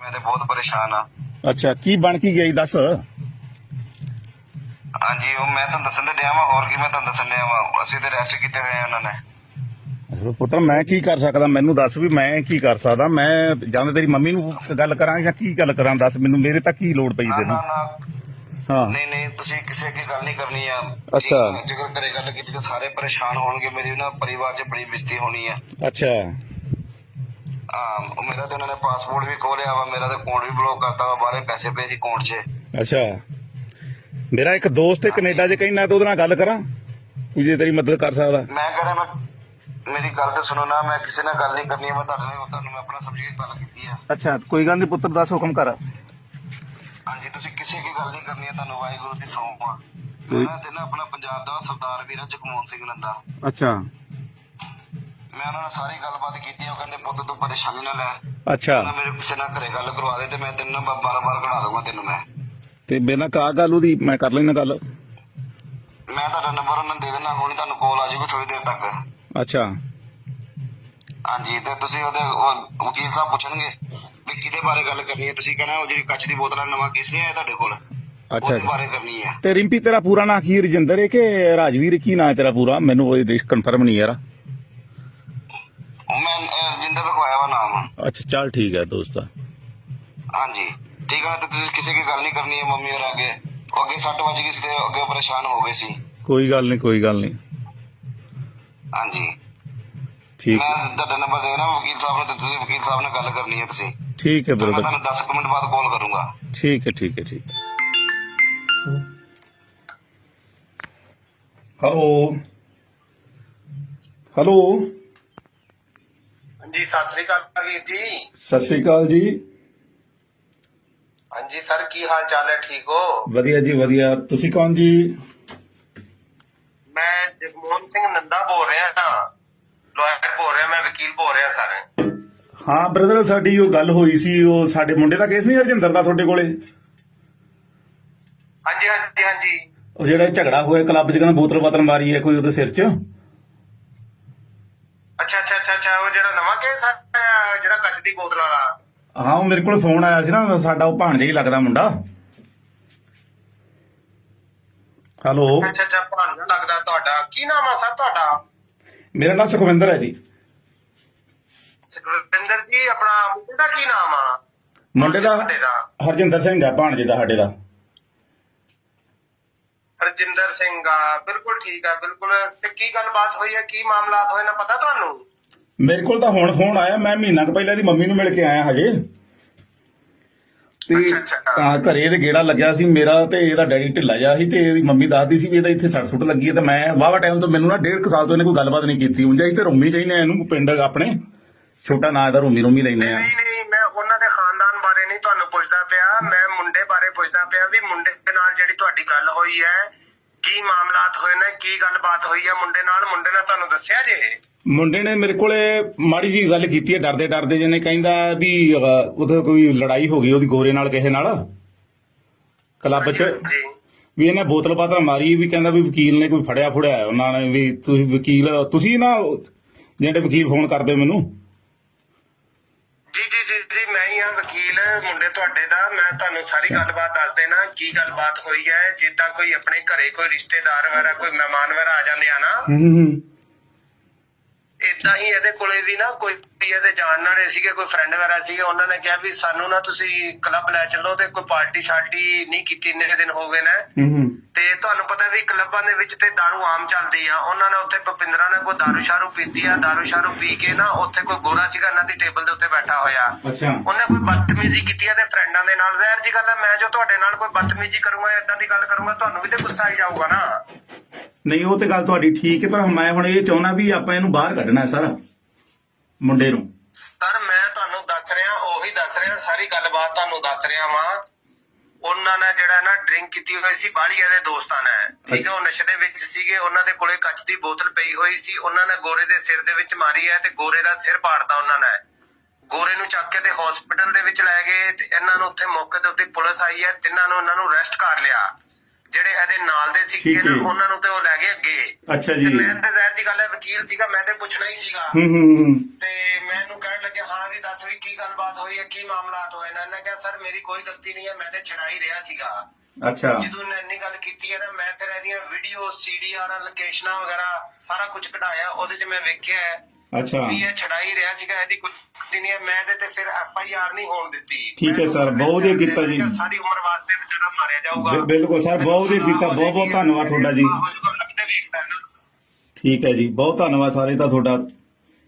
ਮੈਂ ਤੇ ਬਹੁਤ ਪਰੇਸ਼ਾਨ ਆ। ਅੱਛਾ ਕੀ ਬਣ ਕੀ ਗਈ ਦੱਸ? ਹਾਂਜੀ ਉਹ ਮੈਂ ਤੁਹਾਨੂੰ ਦੱਸਣ ਦੇ ਡਿਆ ਵਾਂ ਹੋਰ ਕੀ ਮੈਂ ਤੁਹਾਨੂੰ ਦੱਸਣ ਡਿਆ ਵਾਂ। ਅਸੀਂ ਤੇ ਰੈਸਟ ਕੀਤੇ ਹੋਏ ਆ ਉਹਨਾਂ ਨੇ। ਪੁੱਤਰ ਮੈਂ ਕੀ ਕਰ ਸਕਦਾ? ਮੈਨੂੰ ਦੱਸ ਵੀ ਮੈਂ ਕੀ ਕਰ ਸਕਦਾ? ਮੈਂ ਜਾਂ ਤਾਂ ਤੇਰੀ ਮੰਮੀ ਨੂੰ ਗੱਲ ਕਰਾਂ ਜਾਂ ਕੀ ਗੱਲ ਕਰਾਂ? ਦੱਸ ਮੈਨੂੰ ਮੇਰੇ ਤੱਕ ਕੀ ਲੋੜ ਪਈ ਨਾ ਤੈਨੂੰ? ਨਾ ਨਾ। ਹਾਂ। ਨਹੀਂ ਨਹੀਂ ਤੁਸੀਂ ਕਿਸੇ ਅੱਗੇ ਗੱਲ ਨਹੀਂ ਕਰਨੀ ਆ। ਅੱਛਾ। ਜੇਕਰ ਘਰੇ ਗੱਲ ਕੀਤੀ ਤਾਂ ਸਾਰੇ ਪਰੇਸ਼ਾਨ ਹੋਣਗੇ। ਮੇਰੀ ਨਾ ਪਰਿਵਾਰ 'ਚ ਬੜੀ ਬਿਸਤੀ ਹੋਣੀ ਆ। ਅੱਛਾ। ਹਾਂ ਮੇਰਾ ਤੇ ਉਹਨਾਂ ਨੇ ਪਾਸਪੋਰਟ ਵੀ ਖੋਲਿਆ ਵਾ ਮੇਰਾ ਤੇ ਅਕਾਊਂਟ ਵੀ ਬਲੌਕ ਕਰਤਾ ਵਾ ਬਾਹਰੇ ਪੈਸੇ ਪਏ ਸੀ ਅਕਾਊਂਟ 'ਚ। ਅੱਛਾ। ਮੇਰਾ ਇੱਕ ਦੋਸਤ ਹੈ ਕੈਨੇਡਾ 'ਚ ਕਹਿੰਦਾ ਤੇ ਉਹਦੇ ਨਾਲ ਗੱਲ ਕਰਾਂ? ਕੋਈ ਜੇ ਤੇਰੀ ਮਦਦ ਕਰ ਸਕਦਾ। ਮੈਂ ਕਹਿੰਦਾ ਮੈਂ ਮੇਰੀ ਗੱਲ ਤੇ ਸੁਣੋ ਨਾ ਮੈਂ ਕਿਸੇ ਨਾਲ ਗੱਲ ਨਹੀਂ ਕਰਨੀ ਮੈਂ ਤੁਹਾਡੇ ਨਾਲ ਤੁਹਾਨੂੰ ਮੈਂ ਆਪਣਾ ਸਬਜੈਕਟ ਗੱਲ ਕੀਤੀ ਆ। ਅੱਛਾ ਕੋਈ ਗੱਲ ਨਹੀਂ ਪੁੱਤਰ ਦੱਸ ਹੁਕਮ ਕਰ। ਹਾਂਜੀ ਤੁਸੀਂ ਕਿਸੇ ਕੀ ਗੱਲ ਨਹੀਂ ਕਰਨੀ ਹੈ ਤੁਹਾਨੂੰ ਵਾਹਿਗੁਰੂ ਦੀ ਸੌਂਪ ਆ। ਮੈਂ ਤੇ ਨਾ ਆਪਣਾ ਪੰਜਾਬ ਦਾ ਸਰਦਾਰ ਵੀਰਾ ਜਗਮੋਹਨ ਸਿੰਘ ਨੰਦਾ। ਅੱਛਾ। ਮੈਂ ਉਹਨਾਂ ਨਾਲ ਸਾਰੀ ਗੱਲਬਾਤ ਕੀਤੀ ਉਹ ਕਹਿੰਦੇ ਪੁੱਤ ਤੂੰ ਪਰੇਸ਼ਾਨੀ ਨਾ ਲੈ। ਅੱਛਾ। ਨਾ ਮੇਰੇ ਕਿਸੇ ਨਾਲ ਘਰੇ ਗੱਲ ਕਰਵਾ ਦੇ ਤੇ ਮੈਂ ਤੈਨੂੰ ਨਾ ਬਾਰ ਬਾਰ ਕਢਾ ਦੂੰਗਾ ਤੈਨੂੰ ਮੈਂ। ਤੇ ਨਾਲ ਕਾ ਗੱਲ ਉਹਦੀ ਮੈਂ ਕਰ ਲੈਣਾ ਗੱਲ? ਮੈਂ ਤੁਹਾਡਾ ਨੰਬਰ ਉਹਨਾਂ ਨੂੰ ਦੇ ਦੇਣਾ ਹੁਣੀ ਤੁਹਾਨੂੰ ਕਾਲ ਆ ਜਾਊਗੀ ਥੋੜੀ ਦੇਰ ਤੱਕ। ਅੱਛਾ। ਹਾਂਜੀ ਤੇ ਤੁਸੀਂ ਉਹਦੇ ਉਹ ਵਕੀਲ ਸਾਹਿਬ ਪੁੱਛਣਗੇ ਵੀ ਕਿਹਦੇ ਬਾਰੇ ਗੱਲ ਕਰਨੀ ਹੈ? ਤੁਸੀਂ ਕਹਿਣਾ ਉਹ ਜਿਹੜੀ ਕੱਚ ਦੀ ਬੋਤਲ ਨਵਾਂ ਕੇਸ ਨਹੀਂ ਆਇਆ ਤੁਹਾਡੇ ਕੋਲ ਅੱਛਾ। ਉਹਦੇ। ਬਾਰੇ ਕਰਨੀ ਹੈ। ਤੇ ਰਿੰਪੀ ਤੇਰਾ ਪੂਰਾ ਨਾਂ ਕੀ ਰਜਿੰਦਰ ਹੈ ਕਿ ਰਾਜਵੀਰ? ਕੀ ਨਾਂ ਹੈ ਤੇਰਾ ਪੂਰਾ? ਮੈਨੂੰ ਉਹ ਕਨਫਰਮ ਨਹੀਂ ਯਾਰ। ਅੱਛਾ ਚੱਲ ਠੀਕ ਹੈ ਦੋਸਤਾ ਹਾਂਜੀ ਠੀਕ ਹੈ ਤੇ ਤੁਸੀਂ ਕਿਸੇ ਕੀ ਗੱਲ ਨਹੀਂ ਕਰਨੀ ਹੈ ਮੰਮੀ ਹੋਰ ਅੱਗੇ ਉਹ ਅੱਗੇ ਸੱਟ ਵੱਜ ਗਈ ਸੀ ਤੇ ਅੱਗੇ ਪਰੇਸ਼ਾਨ ਹੋ ਗਏ ਸੀ ਕੋਈ ਗੱਲ ਨਹੀਂ ਕੋਈ ਗੱਲ ਨਹੀਂ ਹਾਂਜੀ ਠੀਕ ਮੈਂ ਤੁਹਾਡਾ ਨੰਬਰ ਦੇ ਦੇਣਾ ਵਕੀਲ ਸਾਹਿਬ ਨੂੰ ਤੇ ਤੁਸੀਂ ਵਕੀਲ ਸਾਹਿਬ ਨਾਲ ਗੱਲ ਕਰਨੀ ਹੈ ਤੁਸੀਂ ਠੀਕ ਹੈ ਤੇ ਮੈਂ ਬ੍ਰਦਰ ਤੁਹਾਨੂੰ 10 ਕੁ ਮਿੰਟ ਬਾਅਦ ਕਾਲ ਕਰੂੰਗਾ ਠੀਕ ਹੈ ਠੀਕ ਹੈ ਠੀਕ ਹੈ ਹੈਲੋ ਹੈਲੋ ਹਾਂਜੀ ਸਤਿ ਸ੍ਰੀ ਅਕਾਲ ਵੀਰ ਜੀ। ਸਤਿ ਸ਼੍ਰੀ ਅਕਾਲ ਜੀ। ਹਾਂਜੀ ਸਰ ਕੀ ਹਾਲ ਚਾਲ ਹੈ? ਠੀਕ ਹੋ? ਵਧੀਆ ਜੀ ਵਧੀਆ। ਤੁਸੀਂ ਕੌਣ ਜੀ? ਮੈਂ ਜਗਮੋਹਨ ਸਿੰਘ ਨੰਦਾ ਬੋਲ ਰਿਹਾ ਹਾਂ। ਲਾਇਰ ਬੋਲ ਰਿਹਾ ਮੈਂ ਵਕੀਲ ਬੋਲ ਰਿਹਾ ਸਰ। ਹਾਂ ਬ੍ਰਦਰ ਸਾਡੀ ਉਹ ਗੱਲ ਹੋਈ ਸੀ ਉਹ ਸਾਡੇ ਮੁੰਡੇ ਦਾ ਕੇਸ ਨਹੀਂ ਹਰਜਿੰਦਰ ਦਾ ਤੁਹਾਡੇ ਕੋਲੇ? ਹਾਂਜੀ ਹਾਂਜੀ ਹਾਂਜੀ। ਉਹ ਜਿਹੜਾ ਝਗੜਾ ਹੋਇਆ ਕਲੱਬ 'ਚ ਕਹਿੰਦਾ ਬੋਤਲ ਬਾਤਲ ਮਾਰੀ ਹੈ ਕੋਈ ਉਹਦੇ ਸਿਰ 'ਚ? ਅੱਛਾ ਅੱਛਾ ਅੱਛਾ ਅੱਛਾ ਉਹ ਜਿਹੜਾ ਨਵਾਂ ਕੇਸ ਹੈ ਜਿਹੜਾ ਕੱਚ ਦੀ ਬੋਤਲ ਵਾਲਾ। ਹਾਂ ਉਹ ਮੇਰੇ ਕੋਲ ਫੋਨ ਆਇਆ ਸੀ ਨਾ ਸਾਡਾ ਉਹ ਭਾਣਜਾ ਹੀ ਲੱਗਦਾ ਮੁੰਡਾ। ਹੈਲੋ ਅੱਛਾ ਅੱਛਾ ਭਾਣਜਾ ਲੱਗਦਾ ਤੁਹਾਡਾ। ਕੀ ਨਾਮ ਆ ਸਰ ਤੁਹਾਡਾ? ਮੇਰਾ ਨਾਮ ਸੁਖਵਿੰਦਰ ਹੈ ਜੀ। ਸੁਖਵਿੰਦਰ ਜੀ ਆਪਣਾ ਮੁੰਡੇ ਦਾ ਕੀ ਨਾਮ ਆ? ਮੁੰਡੇ ਦਾ। ਹਰਜਿੰਦਰ ਸਿੰਘ ਹੈ ਭਾਣਜੇ ਦਾ ਸਾਡੇ ਦਾ। ਹਰਜਿੰਦਰ ਸਿੰਘ ਆ ਬਿਲਕੁਲ ਠੀਕ ਆ ਬਿਲਕੁਲ। ਤੇ ਕੀ ਗੱਲਬਾਤ ਹੋਈ ਹੈ ਕੀ ਮਾਮਲਾਤ ਹੋਏ ਨਾ ਪਤਾ ਤੁਹਾਨੂੰ? ਮੇਰੇ ਕੋਲ ਤਾਂ ਹੁਣ ਫੋਨ ਆਇਆ ਮੈਂ ਮਹੀਨਾ ਕੁ ਪਹਿਲਾਂ ਦੀ ਮੰਮੀ ਨੂੰ ਮਿਲ ਕੇ ਆਇਆ ਹਜੇ। ਤੇ ਅੱਛਾ, ਘਰੇ ਇਹਦੇ ਗੇੜਾ ਲੱਗਿਆ ਸੀ ਮੇਰਾ ਤੇ ਇਹਦਾ ਡੈਡੀ ਢਿੱਲਾ ਜਿਹਾ ਸੀ ਤੇ ਇਹਦੀ ਮੰਮੀ ਦੱਸਦੀ ਸੀ ਵੀ ਇਹਦਾ ਇੱਥੇ ਸੱਟ ਸੁੱਟ ਲੱਗੀ ਹੈ ਤੇ ਮੈਂ ਵਾਵਾ ਟਾਈਮ ਤੋਂ ਮੈਨੂੰ ਨਾ ਡੇਢ ਕੁ ਸਾਲ ਤੋਂ ਇਹਨੇ ਕੋਈ ਗੱਲਬਾਤ ਨਹੀਂ ਕੀਤੀ। ਉਂਝ ਇੱਥੇ ਰੋਮੀ ਕਹਿੰਦੇ ਆ ਇਹਨੂੰ ਪਿੰਡ ਆਪਣੇ। ਛੋਟਾ ਨਾਂ ਇਹਦਾ ਰੋਮੀ ਰੋਮੀ ਲੈਨੇ ਆ। ਨਹੀਂ ਨਹੀਂ ਮੈਂ ਉਹਨਾਂ ਦੇ ਖਾਨਦਾਨ ਨਹੀਂ ਤੁਹਾਨੂੰ ਪੁੱਛਦਾ ਪਿਆ ਮੈਂ ਮੁੰਡੇ ਬਾਰੇ ਪੁੱਛਦਾ ਪਿਆ ਵੀ ਮੁੰਡੇ ਦੇ ਨਾਲ ਜਿਹੜੀ ਤੁਹਾਡੀ ਗੱਲ ਹੋਈ ਹੈ ਕੀ ਮਾਮਲਾਤ ਹੋਏ ਨੇ ਕੀ ਗੱਲਬਾਤ ਹੋਈ ਹੈ ਮੁੰਡੇ ਨਾਲ? ਮੁੰਡੇ ਨੇ ਤੁਹਾਨੂੰ ਦੱਸਿਆ ਜੇ? ਮੁੰਡੇ ਨੇ ਮੇਰੇ ਕੋਲੇ ਮਾੜੀ ਜੀ ਗੱਲ ਕੀਤੀ ਹੈ ਡਰਦੇ ਡਰਦੇ ਜਿਹਨੇ ਕਹਿੰਦਾ ਵੀ ਉਹਦੇ ਕੋਈ ਲੜਾਈ ਹੋ ਗਈ ਉਹਦੀ ਗੋਰੇ ਨਾਲ ਕਿਸੇ ਨਾਲ। ਕਲੱਬ 'ਚ ਵੀ ਇਹਨੇ ਬੋਤਲ ਬਾਤਲ ਮਾਰੀ ਵੀ ਕਹਿੰਦਾ ਵੀ ਵਕੀਲ ਨੇ ਕੋਈ ਫੜਿਆ ਫੁੜਿਆ ਉਹਨਾਂ ਨੇ ਵੀ ਤੁਸੀਂ ਵਕੀਲ ਤੁਸੀਂ ਨਾ ਜਿਹੜੇ ਵਕੀਲ ਫੋਨ ਕਰਦੇ ਮੈਨੂੰ ਜੀ ਜੀ ਜੀ ਜੀ ਮੈਂ ਹੀ ਹਾਂ ਵਕੀਲ ਮੁੰਡੇ ਤੁਹਾਡੇ ਦਾ ਮੈਂ ਤੁਹਾਨੂੰ ਸਾਰੀ ਗੱਲਬਾਤ ਦੱਸ ਦੇਣਾ ਕੀ ਗੱਲਬਾਤ ਹੋਈ ਹੈ ਜਿੱਦਾਂ ਕੋਈ ਆਪਣੇ ਘਰੇ ਕੋਈ ਰਿਸ਼ਤੇਦਾਰ ਵਗੈਰਾ ਕੋਈ ਮਹਿਮਾਨ ਵਗੈਰਾ ਆ ਜਾਂਦੇ ਆ ਨਾ। ਹੂੰ ਹੂੰ। ਇਦਾਂ ਹੀ ਇਹਦੇ ਕੋਲੇ ਵੀ ਨਾ ਕੋਈ ਇਹਦੇ ਜਾਣ ਵਾਲੇ ਸੀਗੇ ਕੋਈ ਫਰੈਂਡ ਵਗੈਰਾ ਸੀਗੇ ਉਹਨਾਂ ਨੇ ਕਿਹਾ ਵੀ ਸਾਨੂੰ ਨਾ ਤੁਸੀਂ ਕਲੱਬ ਲੈ ਚੱਲੋ ਤੇ ਕੋਈ ਪਾਰਟੀ ਸ਼ਾਰਟੀ ਨਹੀਂ ਕੀਤੀ ਇੰਨੇ ਕੁ ਦਿਨ ਹੋ ਗਏ ਨੇ ਹੂੰ ਹੂੰ ਤੇ ਤੁਹਾਨੂੰ ਪਤਾ ਵੀ ਕਲੱਬਾਂ ਦੇ ਵਿੱਚ ਤੇ दारू ਆਮ ਚੱਲਦੀ ਆ ਉਹਨਾਂ ਨੇ ਉੱਥੇ ਭਪਿੰਦਰਾ ਨੇ ਕੋਈ दारू ਸ਼ਾਰੂ ਪੀਤੀ ਆ दारू ਸ਼ਾਰੂ ਪੀ ਕੇ ਨਾ ਉੱਥੇ ਕੋਈ ਗੋਰਾ ਸੀਗਾ ਇਹਨਾਂ ਦੀ ਟੇਬਲ ਦੇ ਉੱਤੇ ਬੈਠਾ ਹੋਇਆ ਅੱਛਾ ਉਹਨੇ ਕੋਈ ਬਦਤਮੀਜ਼ੀ ਕੀਤੀ ਆ ਤੇ ਫਰੈਂਡਾਂ ਦੇ ਨਾਲ ਜ਼ਾਹਿਰ ਜੀ ਗੱਲ ਹੈ ਮੈਂ ਜੋ ਤੁਹਾਡੇ ਨਾਲ ਕੋਈ ਬਦਤਮੀਜ਼ੀ ਕਰੂੰਗਾ ਇਦਾਂ ਦੀ ਗੱਲ ਕਰੂੰਗਾ ਤੁਹਾਨੂੰ ਵੀ ਤੇ ਗੁੱਸਾ ਆਈ ਜਾਊਗਾ ਨਾ ਨਹੀਂ ਉਹ ਤੇ ਗੱਲ ਤੁਹਾਡੀ ਠੀਕ ਹੈ ਪਰ ਮੈਂ ਹੁਣ ਇਹ ਚਾਹੁੰਦਾ ਵੀ ਆਪਾਂ ਇਹਨੂੰ ਬਾਹਰ ਕੱਢਣਾ ਹੈ ਸਰ ਮੁੰਡੇ ਨੂੰ। ਸਰ ਮੈਂ ਤੁਹਾਨੂੰ ਦੱਸ ਰਿਹਾ ਉਹੀ ਦੱਸ ਰਿਹਾ ਸਾਰੀ ਗੱਲਬਾਤ ਤੁਹਾਨੂੰ ਦੱਸ ਰਿਹਾ ਵਾਂ। ਉਹਨਾਂ ਨੇ ਜਿਹੜਾ ਨਾ ਡਰਿੰਕ ਕੀਤੀ ਹੋਈ ਸੀ ਬਾਹਲੀਆ ਦੇ ਦੋਸਤਾਂ ਨੇ। ਠੀਕ ਹੈ ਉਹ ਨਸ਼ੇ ਦੇ ਵਿੱਚ ਸੀਗੇ ਉਹਨਾਂ ਦੇ ਕੋਲੇ ਕੱਚ ਦੀ ਬੋਤਲ ਪਈ ਹੋਈ ਸੀ ਉਹਨਾਂ ਨੇ ਗੋਰੇ ਦੇ ਸਿਰ ਦੇ ਵਿੱਚ ਮਾਰੀ ਹੈ ਤੇ ਗੋਰੇ ਦਾ ਸਿਰ ਪਾੜਤਾ ਉਹਨਾਂ ਨੇ। ਗੋਰੇ ਨੂੰ ਚੱਕ ਕੇ ਤੇ ਹਸਪੀਟਲ ਦੇ ਵਿੱਚ ਲੈ ਗਏ ਤੇ ਇਹਨਾਂ ਨੂੰ ਉੱਥੇ ਮੌਕੇ ਦੇ ਉੱਤੇ ਪੁਲਿਸ ਆਈ ਹੈ ਤਿੰਨਾਂ ਨੂੰ ਉਹਨਾਂ ਨੂੰ ਅਰੈਸਟ ਕਰ ਲਿਆ। ਜਿਹੜੇ ਨਾਲ ਦੇ ਸੀਗੇ ਨਾ। ਉਹਨਾਂ ਨੂੰ ਤੇ ਉਹ ਲੈ ਗਏ ਅੱਗੇ। ਅੱਛਾ ਜੀ। ਮੈਂ ਤੇ ਜ਼ਾਹਿਰ ਦੀ ਗੱਲ ਹੈ ਵਕੀਲ ਸੀਗਾ ਮੈਂ ਤੇ ਪੁੱਛਣਾ ਹੀ ਸੀਗਾ। ਹੂੰ ਹੂੰ ਹੂੰ ਤੇ ਮੈਨੂੰ ਕਹਿਣ ਲੱਗੇ ਹਾਂ ਵੀ ਦੱਸ ਵੀ ਕੀ ਗੱਲਬਾਤ ਹੋਈ ਹੈ ਕੀ ਮਾਮਲਾਤ ਹੋਏ ਨੇ ਇਹਨੇ ਕਿਹਾ ਸਰ ਮੇਰੀ ਕੋਈ ਗਲਤੀ ਨਹੀਂ ਹੈ ਮੈਂ ਤੇ ਛੜਾ ਹੀ ਰਿਹਾ ਸੀਗਾ। ਅੱਛਾ। ਜਦੋਂ ਇਹਨੇ ਇੰਨੀ ਗੱਲ ਕੀਤੀ ਹੈ ਨਾ ਮੈਂ ਫਿਰ ਇਹਦੀਆਂ ਵੀਡੀਓ ਸੀਡੀਆਰ ਲੋਕੇਸ਼ਨਾਂ ਵਗੈਰਾ ਸਾਰਾ ਕੁਝ ਕਢਾਇਆ ਉਹਦੇ 'ਚ ਮੈਂ ਵੇਖਿਆ ਹੈ। ਅੱਛਾ। ਵੀ ਇਹ ਛੜਾਈ ਰਿਹਾ ਸੀਗਾ ਇਹਦੀ ਨਹੀਂ ਹੈ ਮੈਂ ਇਹਦੇ ਤੇ ਫਿਰ ਐਫ ਆਈ ਆਰ ਨਹੀਂ ਹੋਣ ਦਿੱਤੀ। ਠੀਕ ਹੈ ਸਰ, ਬਹੁਤ ਵਧੀਆ ਕੀਤਾ ਜੀ। ਸਾਰੀ ਉਮਰ ਵਾਸਤੇ ਵਿਚਾਰਾ ਮਾਰਿਆ ਜਾਊਗਾ। ਬਿਲਕੁਲ ਸਰ, ਬਹੁਤ ਵਧੀਆ ਕੀਤਾ, ਬਹੁਤ- ਬਹੁਤ ਧੰਨਵਾਦ ਤੁਹਾਡਾ ਜੀ। ਠੀਕ ਹੈ ਜੀ ਬਹੁਤ ਧੰਨਵਾਦ ਸਾਰੇ ਦਾ ਤੁਹਾਡਾ।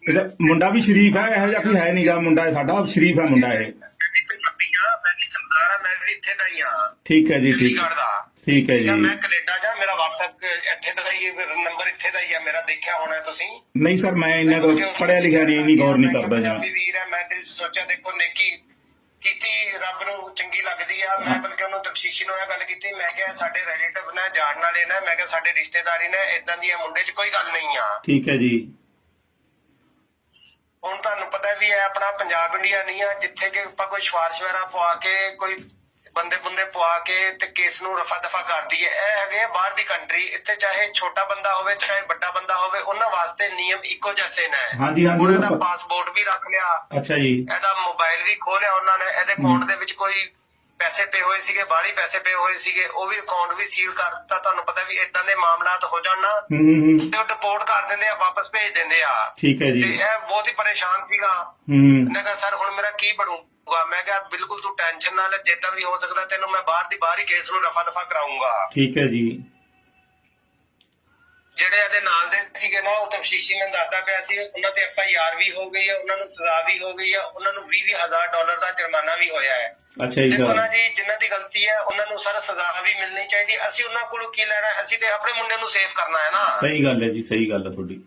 ਇਹਦਾ ਮੁੰਡਾ ਵੀ ਸ਼ਰੀਫ ਹੈ ਇਹੋ ਜਿਹਾ ਕੋਈ ਹੈ ਨਹੀਂਗਾ ਮੁੰਡਾ ਸਾਡਾ ਸ਼ਰੀਫ ਹੈ ਮੁੰਡਾ ਇਹ। ਠੀਕ ਹੈ ਜੀ ਠੀਕ। ਠੀਕ ਹੈ ਠੀਕ ਆ, ਜੀ। ਮੈਂ ਕੈਨੇਡਾ ਜਾ ਮੇਰਾ WhatsApp ਇੱਥੇ ਦਾ ਹੀ ਨੰਬਰ ਇੱਥੇ ਦਾ ਹੀ ਆ ਮੇਰਾ ਦੇਖਿਆ ਹੋਣਾ ਤੁਸੀਂ। ਨਹੀਂ ਸਰ ਮੈਂ ਇੰਨਾ ਕੋ ਪੜਿਆ ਲਿਖਿਆ ਨਹੀਂ ਇੰਨੀ ਗੌਰ ਨਹੀਂ ਕਰਦਾ ਪੰਜਾਬੀ ਜੀ ਵੀਰ ਹੈ ਮੈਂ ਤੇ ਸੋਚਿਆ ਦੇਖੋ ਨੇਕੀ ਕੀਤੀ ਰੱਬ ਨੂੰ ਚੰਗੀ ਲੱਗਦੀ ਆ। ਮੈਂ ਬਲਕਿ ਉਹਨੂੰ ਤਫਸੀਸ਼ੀ ਨੂੰ ਇਹ ਗੱਲ ਕੀਤੀ ਮੈਂ ਕਿਹਾ ਸਾਡੇ ਰਿਲੇਟਿਵ ਨੇ ਜਾਣ ਵਾਲੇ ਨੇ ਮੈਂ ਕਿਹਾ ਸਾਡੇ ਰਿਸ਼ਤੇਦਾਰੀ ਨੇ ਇਦਾਂ ਦੀ ਮੁੰਡੇ 'ਚ ਕੋਈ ਗੱਲ ਨਹੀਂ ਆ। ਠੀਕ ਹੈ ਜੀ। ਹੁਣ ਤੁਹਾਨੂੰ ਪਤਾ ਵੀ ਹੈ ਆਪਣਾ ਪੰਜਾਬ ਇੰਡੀਆ ਨਹੀਂ ਆ ਜਿੱਥੇ ਕਿ ਆਪਾਂ ਕੋਈ ਸਿਫਾਰਿਸ਼ ਵਗੈਰਾ ਪਵਾ ਕੇ ਕੋਈ ਬੰਦੇ ਬੰਦੇ ਪਵਾ ਕੇ ਤੇ ਕੇਸ ਨੂੰ ਰਫਾ ਦਫਾ ਕਰ ਦਈਏ ਇਹ ਹੈਗੇ ਬਾਹਰ ਦੀ ਕੰਟਰੀ ਇੱਥੇ ਚਾਹੇ ਛੋਟਾ ਬੰਦਾ ਹੋਵੇ ਚਾਹੇ ਵੱਡਾ ਬੰਦਾ ਹੋਵੇ ਉਹਨਾਂ ਵਾਸਤੇ ਨਿਯਮ ਇੱਕੋ ਜਿਹੇ ਨੇ ਹਾਂਜੀ, ਹਾਂਜੀ, ਉਹਨਾਂ ਉਹ ਦਾ ਤਾਂ- ਪਾਸਪੋਰਟ ਵੀ ਰੱਖ ਲਿਆ। ਅੱਛਾ ਜੀ। ਇਹਦਾ ਮੋਬਾਈਲ ਵੀ ਖੋਲਿਆ ਉਹਨਾਂ ਨੇ। ਇਹਦੇ ਅਕਾਊਂਟ ਦੇ ਵਿੱਚ ਕੋਈ ਪੈਸੇ ਪਏ ਹੋਏ ਸੀਗੇ ਬਾਹਲੀ ਪੈਸੇ ਪਏ ਹੋਏ ਸੀਗੇ ਉਹ ਵੀ ਅਕਾਊਂਟ ਵੀ ਸੀਲ ਕਰ ਦਿੱਤਾ। ਤੁਹਾਨੂੰ ਪਤਾ ਵੀ ਇਦਾਂ ਦੇ ਮਾਮਲਾਤ ਹੋ ਜਾਣ ਨਾ ਹੂੰ ਹੂੰ ਹੂੰ। ਤੇ ਉਹ ਡਿਪੋਰਟ ਕਰ ਦਿੰਦੇ ਆ ਵਾਪਸ ਭੇਜ ਦਿੰਦੇ ਆ। ਠੀਕ ਹੈ ਤੇ ਜੀ ਇਹ ਬਹੁਤ ਹੀ ਪਰੇਸ਼ਾਨ ਸੀਗਾ। ਹੂੰ। ਮੈਂ ਕਿਹਾ ਸਰ ਹੁਣ ਮੇਰਾ ਕੀ ਬਣੂਗਾ ਮੈਂ ਕਿਹਾ ਬਿਲਕੁਲ ਤੂੰ ਟੈਨਸ਼ਨ ਨਾ ਲੈ ਜਿੱਦਾਂ ਵੀ ਹੋ ਸਕਦਾ ਤੈਨੂੰ ਮੈਂ ਬਾਹਰ ਦੀ ਬਾਹਰ ਹੀ ਕੇਸ ਨੂੰ ਰਫਾ ਦਫਾ ਕਰਾਉਂਗਾ ਠੀਕ ਹੈ ਜੀ। ਜਿਹੜੇ ਇਹਦੇ ਨਾਲ ਦੇ ਸੀਗੇ ਨਾ ਉਹ ਤਫਸ਼ੀਸ਼ੀ ਮੈਨੂੰ ਦੱਸਦਾ ਪਿਆ ਸੀ ਉਹਨਾਂ ਤੇ ਐਫ ਆਈ ਆਰ ਵੀ ਹੋ ਗਈ ਹੈ ਉਹਨਾਂ ਨੂੰ ਸਜ਼ਾ ਵੀ ਹੋ ਗਈ ਹੈ ਉਹਨਾਂ ਨੂੰ 20 ਹਜ਼ਾਰ ਡਾਲਰ ਦਾ ਜੁਰਮਾਨਾ ਵੀ ਹੋਇਆ ਹੈ। ਅੱਛਾ ਜੀ ਸਰ। ਨਾ ਜੀ ਜਿਨ੍ਹਾਂ ਦੀ ਗਲਤੀ ਹੈ ਉਹਨਾਂ ਨੂੰ ਸਰ ਸਜ਼ਾ ਵੀ ਮਿਲਣੀ ਚਾਹੀਦੀ ਅਸੀਂ ਉਹਨਾਂ ਕੋਲੋਂ ਕੀ ਲੈਣਾ? ਅਸੀਂ ਤੇ ਆਪਣੇ ਮੁੰਡੇ ਨੂੰ ਸੇਫ ਕਰਨਾ ਹੈ ਨਾ। ਸਹੀ ਗੱਲ ਹੈ ਜੀ ਸਹੀ ਗੱਲ ਹੈ ਤੁਹਾਡੀ।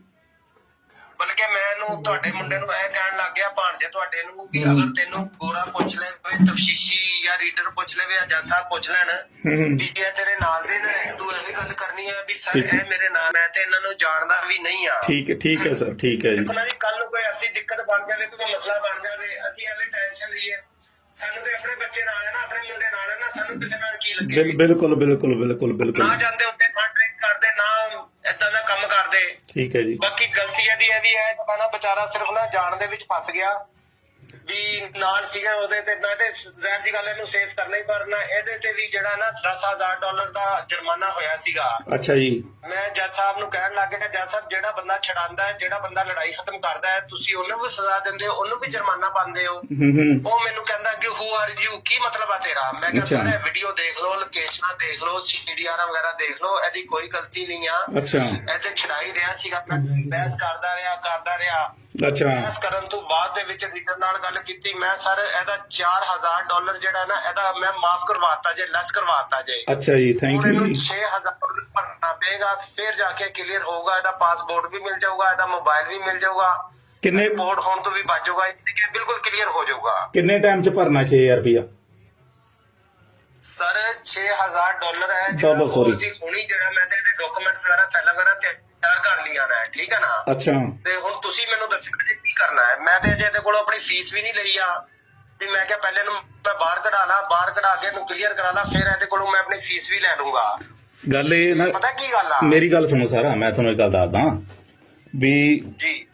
ਬਲਕਿ ਇਹਨੂੰ ਤੁਹਾਡੇ ਮੁੰਡੇ ਨੂੰ ਇਹ ਕਹਿਣ ਲੱਗ ਗਿਆ ਭਾਣਜੇ ਤੁਹਾਡੇ ਨੂੰ ਕਿ। ਅਗਰ ਤੈਨੂੰ ਗੋਰਾ ਪੁੱਛ ਲਵੇ ਤਫਸ਼ੀਸ਼ੀ ਜਾਂ ਰੀਡਰ ਪੁੱਛ ਲਵੇ ਜਾਂ ਜੱਜ ਸਾਹਿਬ ਪੁੱਛ ਲੈਣ। ਵੀ ਇਹ ਤੇਰੇ ਨਾਲ ਦੇ ਨੇ ਤੂੰ ਇਹ ਗੱਲ ਕਰਨੀ ਹੈ ਵੀ ਸਰ। ਇਹ ਮੇਰੇ ਨਾਲ ਮੈਂ ਤੇ ਇਹਨਾਂ ਨੂੰ ਜਾਣਦਾ ਵੀ ਨਹੀਂ ਆ ਠੀਕ ਹੈ ਠੀਕ ਹੈ ਸਰ ਠੀਕ ਹੈ ਜੀ ਦੇਖੋ ਨਾ ਜੀ ਕੱਲ ਨੂੰ ਕੋਈ ਐਸੀ ਦਿੱਕਤ ਬਣ ਜਾਵੇ ਕੋਈ ਮਸਲਾ ਬਣ ਜਾਵੇ ਅਸੀਂ ਐਵੇਂ ਟੈਨਸ਼ਨ ਲਈਏ ਸਾਨੂੰ ਤੇ ਆਪਣੇ ਬੱਚੇ ਨਾਲ ਹੈ ਨਾ ਆਪਣੇ ਮੁੰਡੇ ਨਾਲ ਹੈ ਨਾ ਸਾਨੂੰ ਕਿਸੇ ਨਾਲ ਕੀ ਲੱਗੇ ਬਿਲ- ਬਿਲਕੁਲ ਬਿਲਕੁਲ ਬਿਲਕੁਲ ਨਾ ਬਿਲਕੁਲ ਜਾਂਦੇ ਉੱਤੇ ਕੰਟਰੈਕਟ ਕਰਦੇ ਨਾ ਏਦਾਂ ਦਾ ਕੰਮ ਕਰਦੇ। ਠੀਕ ਹੈ ਜੀ। ਬਾਕੀ ਗਲਤੀ ਇਹਦੀ ਇਹਦੀ ਹੈ ਤਾਂ ਨਾ ਵਿਚਾਰਾ ਸਿਰਫ ਨਾ ਜਾਣ ਦੇ ਵਿੱਚ ਫਸ ਗਿਆ। ਵੀ ਨਾਲ ਸੀਗਾ ਉਹਦੇ ਤੇ ਮੈਂ ਤੇ ਜ਼ਹਿਰ ਦੀ ਗੱਲ ਇਹਨੂੰ ਸੇਫ ਕਰਨਾ ਹੀ ਪਰ ਨਾ ਇਹਦੇ ਤੇ ਵੀ ਜਿਹੜਾ ਨਾ 10000 ਡਾਲਰ ਦਾ ਜੁਰਮਾਨਾ ਹੋਇਆ ਸੀਗਾ। ਅੱਛਾ ਜੀ। ਮੈਂ ਜੱਜ ਸਾਹਿਬ ਨੂੰ ਕਹਿਣ ਲੱਗ ਗਿਆ ਜੱਜ ਸਾਹਿਬ ਜਿਹੜਾ ਬੰਦਾ ਛਡਾਉਂਦਾ ਹੈ ਜਿਹੜਾ ਬੰਦਾ ਲੜਾਈ ਖਤਮ ਕਰਦਾ ਹੈ ਤੁਸੀਂ ਉਹਨੂੰ ਵੀ ਸਜ਼ਾ ਦਿੰਦੇ ਹੋ ਉਹਨੂੰ ਵੀ ਜੁਰਮਾਨਾ ਪਾਉਂਦੇ ਹੋ। ਉਹ ਮੈਨੂੰ ਕਹਿੰਦਾ ਕਿ ਹੂ ਆਰ ਯੂ ਕੀ ਮਤਲਬ ਆ ਤੇਰਾ? ਮੈਂ ਕਿਹਾ। ਸਰ ਇਹ ਵੀਡੀਓ ਦੇਖ ਲਓ ਲੋਕੇਸ਼ਨਾਂ ਦੇਖ ਲਓ ਸੀਡੀਆਰ ਵਗੈਰਾ ਦੇਖ ਲਓ ਇਹਦੀ ਕੋਈ ਗਲਤੀ ਨਹੀਂ ਆ। ਅੱਛਾ। ਇਹ ਤੇ ਛਡਾਈ ਰਿਹਾ ਸੀਗਾ ਮੈਂ ਬਹਿਸ ਕਰਦਾ ਰਿਹਾ ਕਰਦਾ ਰਿਹਾ। ਅੱਛਾ। ਬਹਿਸ ਕਰਨ ਤੋਂ ਬਾਅਦ ਦੇ ਵਿੱਚ ਰੀਡਰ ਨਾਲ ਗੱਲ ਕੀਤੀ ਮੈਂ ਸਰ ਇਹਦਾ 4000 ਡਾਲਰ ਜਿਹੜਾ ਨਾ ਇਹਦਾ ਮੈਂ ਮਾਫ ਕਰਵਾਤਾ ਜੇ ਲੈਸ ਕਰਵਾਤਾ ਜੇ। ਅੱਛਾ ਜੀ ਥੈਂਕ ਯੂ ਇਹਨੂੰ ਜੀ। 6000 ਡਾਲਰ ਭਰਨਾ ਪਏਗਾ ਫਿਰ ਜਾ ਕੇ ਕਲੀਅਰ ਹੋਊਗਾ ਇਹਦਾ ਪਾਸਪੋਰਟ ਵੀ ਮਿਲ ਜਾਊਗਾ ਇਹਦਾ ਮੋਬਾਈਲ ਵੀ ਮਿਲ ਜਾਊਗਾ। ਕਿੰਨੇ ਰਿਪੋਰਟ ਹੋਣ ਤੋਂ ਵੀ ਬਚ ਜਾਊਗਾ ਇਹ ਬਿਲਕੁਲ ਕਲੀਅਰ ਹੋ ਜਾਊਗਾ। ਕਿੰਨੇ ਟਾਈਮ ਚ ਭਰਨਾ 6000 ਰੁਪਇਆ? ਸਰ 6000 ਡਾਲਰ ਹੈ sorry। ਅਸੀਂ ਹੁਣੀ ਜਿਹੜਾ ਮੈਂ ਤੇ ਇਹਦੇ ਡਾਕੂਮੈਂਟਸ ਵਗੈਰਾ ਫਾਈਲਾਂ ਵਗੈਰਾ ਤਿਆਰ ਕਰ ਲੀਆਂ ਨੇ ਠੀਕ ਹੈ ਨਾ? ਅੱਛਾ। ਤੇ ਹੁਣ ਤੁਸੀਂ ਮੈਨੂੰ ਦੱਸੋ ਕਰਨਾ ਹੈ। ਮੈਂ ਤੇ ਅਜੇ ਇਹਦੇ ਕੋਲੋਂ ਆਪਣੀ ਫੀਸ ਵੀ ਨਹੀਂ ਲਈ ਆ। ਵੀ ਮੈਂ ਕਿਹਾ ਪਹਿਲੇ ਨੂੰ ਮੈਂ ਬਾਹਰ ਕਢਾ ਲਾ ਬਾਹਰ ਕਢਾ ਕੇ ਇਹਨੂੰ ਕਲੀਅਰ ਕਰਾ ਲਾ ਫਿਰ ਇਹਦੇ ਕੋਲੋਂ ਮੈਂ ਆਪਣੀ ਫੀਸ ਵੀ ਲੈ ਲੂੰਗਾ। ਗੱਲ ਇਹ ਨਾ ਪਤਾ ਕੀ ਗੱਲ ਆ? ਮੇਰੀ ਗੱਲ ਸੁਣੋ ਸਾਰਾ ਮੈਂ ਤੁਹਾਨੂੰ ਇੱਕ ਗੱਲ ਦੱਸਦਾ। ਵੀ ਜੀ।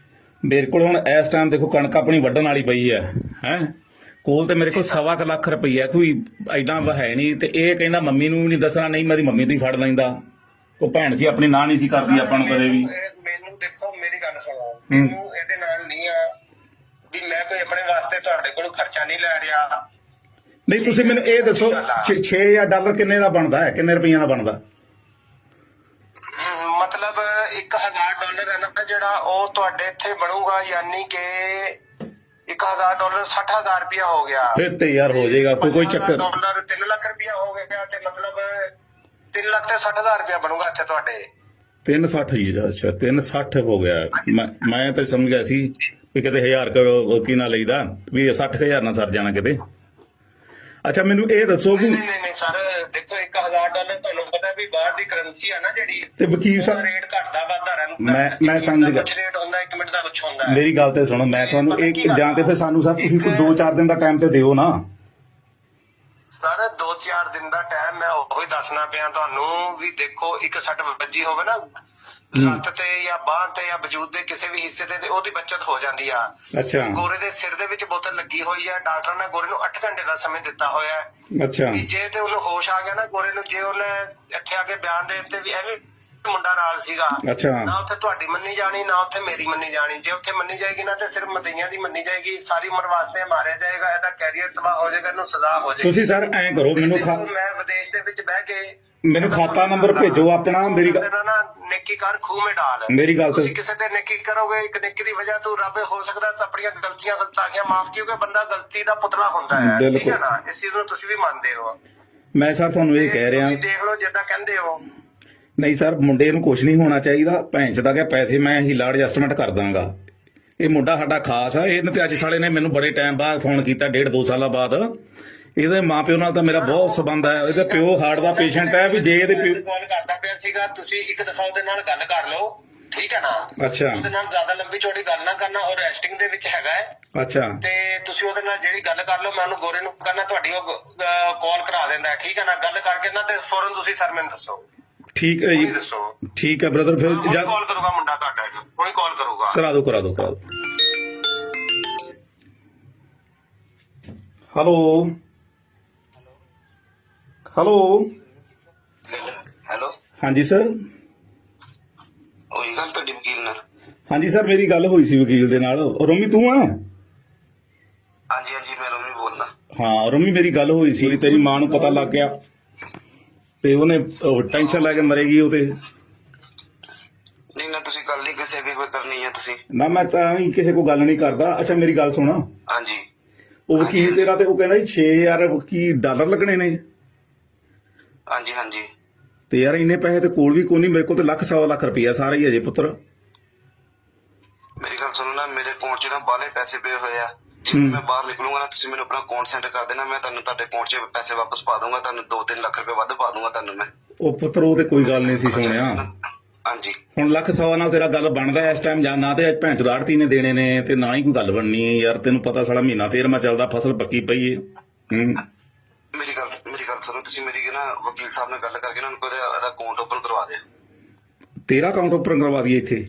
ਮੇਰੇ ਕੋਲ ਹੁਣ ਇਸ ਟਾਈਮ ਦੇਖੋ ਕਣਕ ਆਪਣੀ ਵੱਢਣ ਵਾਲੀ ਪਈ ਹੈ ਹੈ? ਕੋਲ ਤੇ ਮੇਰੇ ਕੋਲ ਸਵਾ ਕੁ ਲੱਖ ਰੁਪਈਆ ਕੋਈ ਐਡਾ ਹੈ ਨਹੀਂ। ਤੇ ਇਹ ਕਹਿੰਦਾ ਮੰਮੀ ਨੂੰ ਵੀ ਨਹੀਂ ਦੱਸਣਾ ਨਹੀਂ ਮੈਂ ਦੀ ਮੰਮੀ ਤੋਂ ਹੀ ਫੜ ਲੈਂਦਾ। ਉਹ ਭੈਣ ਸੀ ਆਪਣੀ ਨਾਂ ਨਹੀਂ ਸੀ ਕਰਦੀ ਆਪਾਂ ਨੂੰ ਕਦੇ ਵੀ। ਮੈਨੂੰ ਦੇਖੋ ਮੇਰੀ ਗੱਲ ਸੁਣੋ ਮੈਨੂੰ ਇਹਦੇ ਨਾਲ ਨਹੀਂ ਆ ਵੀ ਮੈਂ ਕੋਈ ਆਪਣੇ ਵਾਸਤੇ ਤੁਹਾਡੇ ਕੋਲੋਂ ਖਰਚਾ ਨਹੀਂ ਲੈ ਰਿਹਾ। ਨਹੀਂ ਤੁਸੀਂ ਮੈਨੂੰ ਇਹ ਦੱਸੋ 6000 ਡਾਲਰ ਕਿੰਨੇ ਦਾ ਬਣਦਾ ਹੈ? ਕਿੰਨੇ ਰੁਪਈਆ ਦਾ ਬਣਦਾ? ਮਤਲਬ 1000 ਡਾਲਰ ਹੈ ਨਾ ਜਿਹੜਾ ਉਹ ਤੁਹਾਡੇ ਇੱਥੇ ਬਣੂਗਾ ਯਾਨੀ ਕਿ 1000 ਡਾਲਰ 60000 ਰੁਪਇਆ ਹੋ ਗਿਆ। ਫਿਰ ਤੇ ਯਾਰ ਹੋ ਜਾਏਗਾ ਕੋਈ ਕੋਈ 50,000 ਚੱਕਰ ਡਾਲਰ 3 ਲੱਖ ਰੁਪਇਆ ਹੋ ਗਿਆ ਤੇ ਮਤਲਬ 3 ਲੱਖ ਤੇ 60000 ਰੁਪਇਆ ਬਣੂਗਾ ਇੱਥੇ ਤੁਹਾਡੇ। 360 ਜੀ ਅੱਛਾ 360 ਹੋ ਗਿਆ ਮੈਂ ਮੈਂ ਤਾਂ ਸਮਝ ਗਿਆ ਸੀ ਵੀ ਕਿਤੇ 1000 ਕਰੋ ਕੀ ਨਾ ਲਈਦਾ ਵੀ ਇਹ 60000 ਨਾਲ ਸਰ ਜਾਣਾ ਕਿਤੇ ਅੱਛਾ ਮੈਨੂੰ ਇਹ ਦੱਸੋ ਵੀ ਨਹੀਂ ਨਹੀਂ ਸਰ ਦੇਖੋ 1000 ਡਾਲਰ ਤੁਹਾਨੂੰ ਪਤਾ ਵੀ ਬਾਹਰ ਦੀ ਕਰੰਸੀ ਆ ਨਾ ਜਿਹੜੀ ਤੇ ਵਕੀਲ ਸਾਹਿਬ ਰੇਟ ਘਟਦਾ ਵੱਧਦਾ ਰਹਿੰਦਾ ਮੈਂ- ਹੈ। ਮੈਂ ਸਮਝ ਗਿਆ। ਕੁਛ ਰੇਟ ਹੁੰਦਾ 1 ਮਿੰਟ ਦਾ ਕੁਝ ਹੁੰਦਾ ਹੈ। ਮੇਰੀ ਗੱਲ ਤੇ ਸੁਣੋ ਮੈਂ ਤੁਹਾਨੂੰ ਇੱਕ ਜਾਂ ਤੇ ਫਿਰ ਸਾਨੂੰ ਸਰ ਤੁਸੀਂ ਕੋਈ 2-4 ਦਿਨ ਦਾ ਟਾਈਮ ਤੇ ਦਿਓ ਨਾ ਸਰ 2 2-4 ਦਿਨ ਦਾ ਟਾਈਮ ਮੈਂ ਉਹੀ ਦੱਸਣਾ ਪਿਆ ਤੁਹਾਨੂੰ ਵੀ ਦੇਖੋ ਇੱਕ ਸੱਟ ਵੱਜੀ ਹੋਵੇ ਨਾ ਲੱਤ ਤੇ ਜਾਂ ਬਾਹ ਤੇ ਜਾਂ ਵਜੂਦ ਦੇ ਕਿਸੇ ਵੀ ਹਿੱਸੇ ਤੇ ਤੇ ਉਹਦੀ ਬਚਤ ਹੋ ਜਾਂਦੀ ਆ। ਅੱਛਾ। ਗੋਰੇ ਦੇ ਸਿਰ ਦੇ ਵਿੱਚ ਬੋਤਲ ਲੱਗੀ ਹੋਈ ਆ ਡਾਕਟਰ ਨੇ ਗੋਰੇ ਨੂੰ 8 ਘੰਟੇ ਦਾ ਸਮੇਂ ਦਿੱਤਾ ਹੋਇਆ। ਹੈ ਅੱਛਾ ਜੇ ਤੇ ਉਹਨੂੰ ਹੋਸ਼ ਆ ਗਿਆ ਨਾ ਗੋਰੇ ਨੂੰ ਜੇ ਉਹਨੇ ਇੱਥੇ ਆ ਕੇ ਬਿਆਨ ਦੇ ਦਿੱਤੇ ਵੀ ਐਵੇਂ ਮੁੰਡਾ ਨਾਲ ਸੀਗਾ। ਅੱਛਾ। ਨਾ ਉੱਥੇ ਤੁਹਾਡੀ ਮੰਨੀ ਜਾਣੀ ਨਾ ਉੱਥੇ ਮੇਰੀ ਮੰਨੀ ਜਾਣੀ। ਜੇ ਉੱਥੇ ਮੰਨੀ ਜਾਏਗੀ ਨਾ ਤੇ ਸਿਰਫ ਮਦਈਆਂ ਦੀ ਮੰਨੀ ਜਾਏਗੀ। ਸਾਰੀ ਉਮਰ ਵਾਸਤੇ ਮਾਰਿਆ ਜਾਏਗਾ ਇਹਦਾ ਕੈਰੀਅਰ ਤਬਾਹ ਹੋ ਜਾਏਗਾ ਇਹਨੂੰ ਸਜ਼ਾ ਹੋ ਜਾਏਗੀ। ਤੁਸੀਂ ਸਰ ਐਂ ਕਰੋ ਮੈਨੂੰ ਖਾ ਮੈਂ ਵਿਦੇਸ਼ ਦੇ ਵਿੱਚ ਬਹਿ ਕੇ ਮੈਨੂੰ ਖਾਤਾ ਨੰਬਰ ਭੇਜੋ ਆਪਣਾ ਮੇਰੀ ਗੱਲ- ਨਾ ਨਾ ਨੇਕੀ ਕਰ ਖੂਹ ਮੇ ਡਾਲ। ਮੇਰੀ ਗੱਲ ਤੁਸੀਂ ਕਿਸੇ ਤੇ ਨੇਕੀ ਕਰੋਗੇ ਇੱਕ ਨੇਕੀ ਦੀ ਵਜ੍ਹਾ ਤੋਂ ਰੱਬ ਹੋ ਸਕਦਾ ਆਪਣੀਆਂ ਗਲਤੀਆਂ ਗਲਤਾਂ ਮਾਫ ਕਿਉਂਕਿ ਬੰਦਾ ਗਲਤੀ ਦਾ ਪੁਤਲਾ ਹੁੰਦਾ ਹੈ। ਠੀਕ। ਹੈ ਨਾ? ਇਸ ਚੀਜ਼ ਨੂੰ ਤੁਸੀਂ ਵੀ ਮੰਨਦੇ ਹੋ। ਮੈਂ ਸਰ ਤੁਹਾਨੂੰ ਇਹ ਕਹਿ ਰਿਹਾ ਤੁਸੀਂ ਦੇਖ ਲਓ ਜਿੱਦਾਂ ਕਹਿੰਦੇ ਹੋ ਨਹੀਂ ਸਰ ਮੁੰਡੇ ਨੂੰ ਕੁਝ ਨਹੀਂ ਹੋਣਾ ਚਾਹੀਦਾ। ਭੈਣ ਚ ਦਾ ਕਿ ਪੈਸੇ ਮੈਂ ਹੀਲਾ ਐਡਜਸਟਮੈਂਟ ਕਰ ਦਾਂਗਾ। ਇਹ ਮੁੰਡਾ ਸਾਡਾ ਖਾਸ ਆ। ਇਹਨੇ ਤੇ ਅੱਜ ਸਾਲੇ ਨੇ ਮੈਨੂੰ ਬੜੇ ਟਾਈਮ ਬਾਅਦ ਫੋਨ ਕੀਤਾ ਡੇਢ ਦੋ ਸਾਲਾਂ ਬਾਅਦ। ਇਹਦੇ ਮਾਪਿਓ ਨਾਲ ਤਾਂ ਮੇਰਾ ਬਹੁਤ ਸਬੰਧ ਹੈ ਇਹਦਾ ਪਿਓ ਹਾਰਟ ਦਾ ਪੇਸ਼ੈਂਟ ਹੈ ਵੀ ਜੇ ਇਹਦੇ ਪਿਓ ਕਾਲ ਕਰਦਾ ਪਿਆ ਸੀਗਾ ਤੁਸੀਂ ਇੱਕ ਦਫਾ ਉਹਦੇ ਨਾਲ ਗੱਲ ਕਰ ਲਓ। ਠੀਕ ਹੈ ਨਾ? ਅੱਛਾ। ਉਹਦੇ ਨਾਲ ਜ਼ਿਆਦਾ ਲੰਬੀ ਚੌੜੀ ਗੱਲ ਨਾ ਕਰਨਾ ਉਹ ਰੈਸਟਿੰਗ ਦੇ ਵਿੱਚ ਹੈਗਾ ਹੈ। ਅੱਛਾ। ਤੇ ਤੁਸੀਂ ਉਹਦੇ ਨਾਲ ਜਿਹੜੀ ਗੱਲ ਕਰ ਲਓ ਮੈਂ ਉਹਨੂੰ ਗੋਰੇ ਨੂੰ ਕਰਨਾ ਤੁਹਾਡੀ ਉਹ ਕਾਲ ਕਰਾ ਦਿੰਦਾ। ਠੀਕ ਹੈ ਨਾ? ਗੱਲ ਕਰਕੇ ਨਾ ਤੇ ਫੌਰਨ ਤੁਸੀਂ ਸਰ ਮੈਨੂੰ ਦੱਸੋ। ਠੀਕ ਹੈ ਜੀ। ਦੱਸੋ। ਠੀਕ ਹੈ ਬ੍ਰਦਰ ਫਿਰ ਜਦ ਕਾਲ ਕਰੂਗਾ ਮੁੰਡਾ ਤੁਹਾਡਾ ਜੀ ਹੁਣੀ ਕਾਲ ਕਰੂਗਾ। ਕਰਾ ਦਿਓ ਕਰਾ ਦਿਓ ਕਰਾ ਦਿਓ। ਹੈਲੋ। ਹੈਲੋ। ਹੈਲੋ। ਹਾਂਜੀ ਸਰ ਉਹੀ ਗੱਲ ਤੁਹਾਡੀ ਵਕੀਲ ਨਾਲ। ਹਾਂਜੀ ਸਰ ਮੇਰੀ ਗੱਲ ਹੋਈ ਸੀ ਵਕੀਲ ਦੇ ਨਾਲ। ਰੋਮੀ ਤੂੰ ਆ? ਹਾਂਜੀ ਹਾਂਜੀ ਮੈਂ ਰੋਮੀ ਬੋਲਦਾ। ਹਾਂ ਰੋਮੀ ਮੇਰੀ ਗੱਲ ਹੋਈ ਸੀ ਤੇਰੀ ਮਾਂ ਨੂੰ ਪਤਾ ਲੱਗ ਗਿਆ। ਤੇ ਉਹਨੇ ਟੈਨਸ਼ਨ ਲੈ ਕੇ ਮਰੇਗੀ ਉਹ ਤੇ ਨਹੀਂ ਨਾ ਤੁਸੀਂ ਗੱਲ ਨਹੀਂ ਕਿਸੇ ਵੀ ਕੋਈ ਕਰਨੀ ਹੈ ਤੁਸੀਂ। ਨਾ ਮੈਂ ਤਾਂ ਹੀ ਕਿਸੇ ਕੋ ਗੱਲ ਨਹੀਂ ਕਰਦਾ। ਅੱਛਾ ਮੇਰੀ ਗੱਲ ਸੁਣ। ਹਾਂਜੀ। ਉਹ ਵਕੀਲ ਤੇਰਾ ਤੇ ਉਹ ਕਹਿੰਦਾ ਜੀ 6000 ਕੀ ਡਾਲਰ ਲੱਗਣੇ ਨੇ। ਹਾਂਜੀ ਹਾਂਜੀ। ਤੇ ਯਾਰ ਇੰਨੇ ਪੈਸੇ ਤੇ ਕੋਲ ਵੀ ਕੋਈ ਨਹੀਂ ਮੇਰੇ ਕੋਲ ਤੇ ਲੱਖ ਸਵਾ ਲੱਖ ਰੁਪਈਆ ਸਾਰਾ ਹੀ ਅਜੇ ਪੁੱਤਰ। ਮੇਰੀ ਗੱਲ ਸੁਣੋ ਨਾ ਮੇਰੇ ਅਕਾਊਂਟ 'ਚ ਨਾ ਬਾਲੇ ਪੈਸੇ ਪਏ ਹੋਏ ਆ। ਜਿਵੇਂ ਮੈਂ ਬਾਹਰ ਨਿਕਲੂੰਗਾ ਨਾ ਤੁਸੀਂ ਮੈਨੂੰ ਆਪਣਾ ਅਕਾਊਂਟ ਸੈਂਡ ਕਰ ਦੇਣਾ ਮੈਂ ਤੁਹਾਨੂੰ ਤੁਹਾਡੇ ਅਕਾਊਂਟ 'ਚ ਪੈਸੇ ਵਾਪਸ ਪਾ ਦੂੰਗਾ ਤੁਹਾਨੂੰ 2-3 ਲੱਖ ਰੁਪਏ ਵੱਧ ਪਾ ਦੂੰਗਾ ਤੁਹਾਨੂੰ ਮੈਂ। ਉਹ ਪੁੱਤਰ ਉਹ ਤੇ ਕੋਈ ਗੱਲ ਨਹੀਂ ਸੀ ਸੁਣਿਆ। ਹਾਂਜੀ। ਹੁਣ ਲੱਖ ਸਵਾ ਨਾਲ ਤੇਰਾ ਗੱਲ ਬਣਦਾ ਇਸ ਟਾਈਮ ਜਾਂ ਨਾ ਤੇ ਭੈਣ ਚੋਦ ਆੜਤੀ ਨੇ ਦੇਣੇ ਨੇ ਤੇ ਨਾ ਹੀ ਕੋਈ ਗੱਲ ਬਣਨੀ ਹੈ ਯਾਰ ਤੈਨੂੰ ਪਤਾ ਸਾਲਾ ਮਹੀਨਾ ਤੇਰਵਾਂ ਚੱਲਦਾ ਫਸਲ ਪੱਕੀ ਪਈ ਹੂੰ। ਮੇਰੀ ਗੱਲ ਮੇਰੀ ਗੱਲ ਸੁਣੋ ਤੁਸੀਂ ਮੇਰੀ ਨਾ ਵਕੀਲ ਸਾਹਿਬ ਨਾਲ ਗੱਲ ਕਰਕੇ ਨਾ ਉਹਨੂੰ ਇਹਦਾ ਇਹਦਾ ਅਕਾਊਂਟ ਓਪਨ ਕਰਵਾ ਦਿਓ। ਤੇਰਾ ਅਕਾਊਂਟ ਉੱਪਰ ਕਰਵਾ ਦਈਏ ਇੱਥੇ?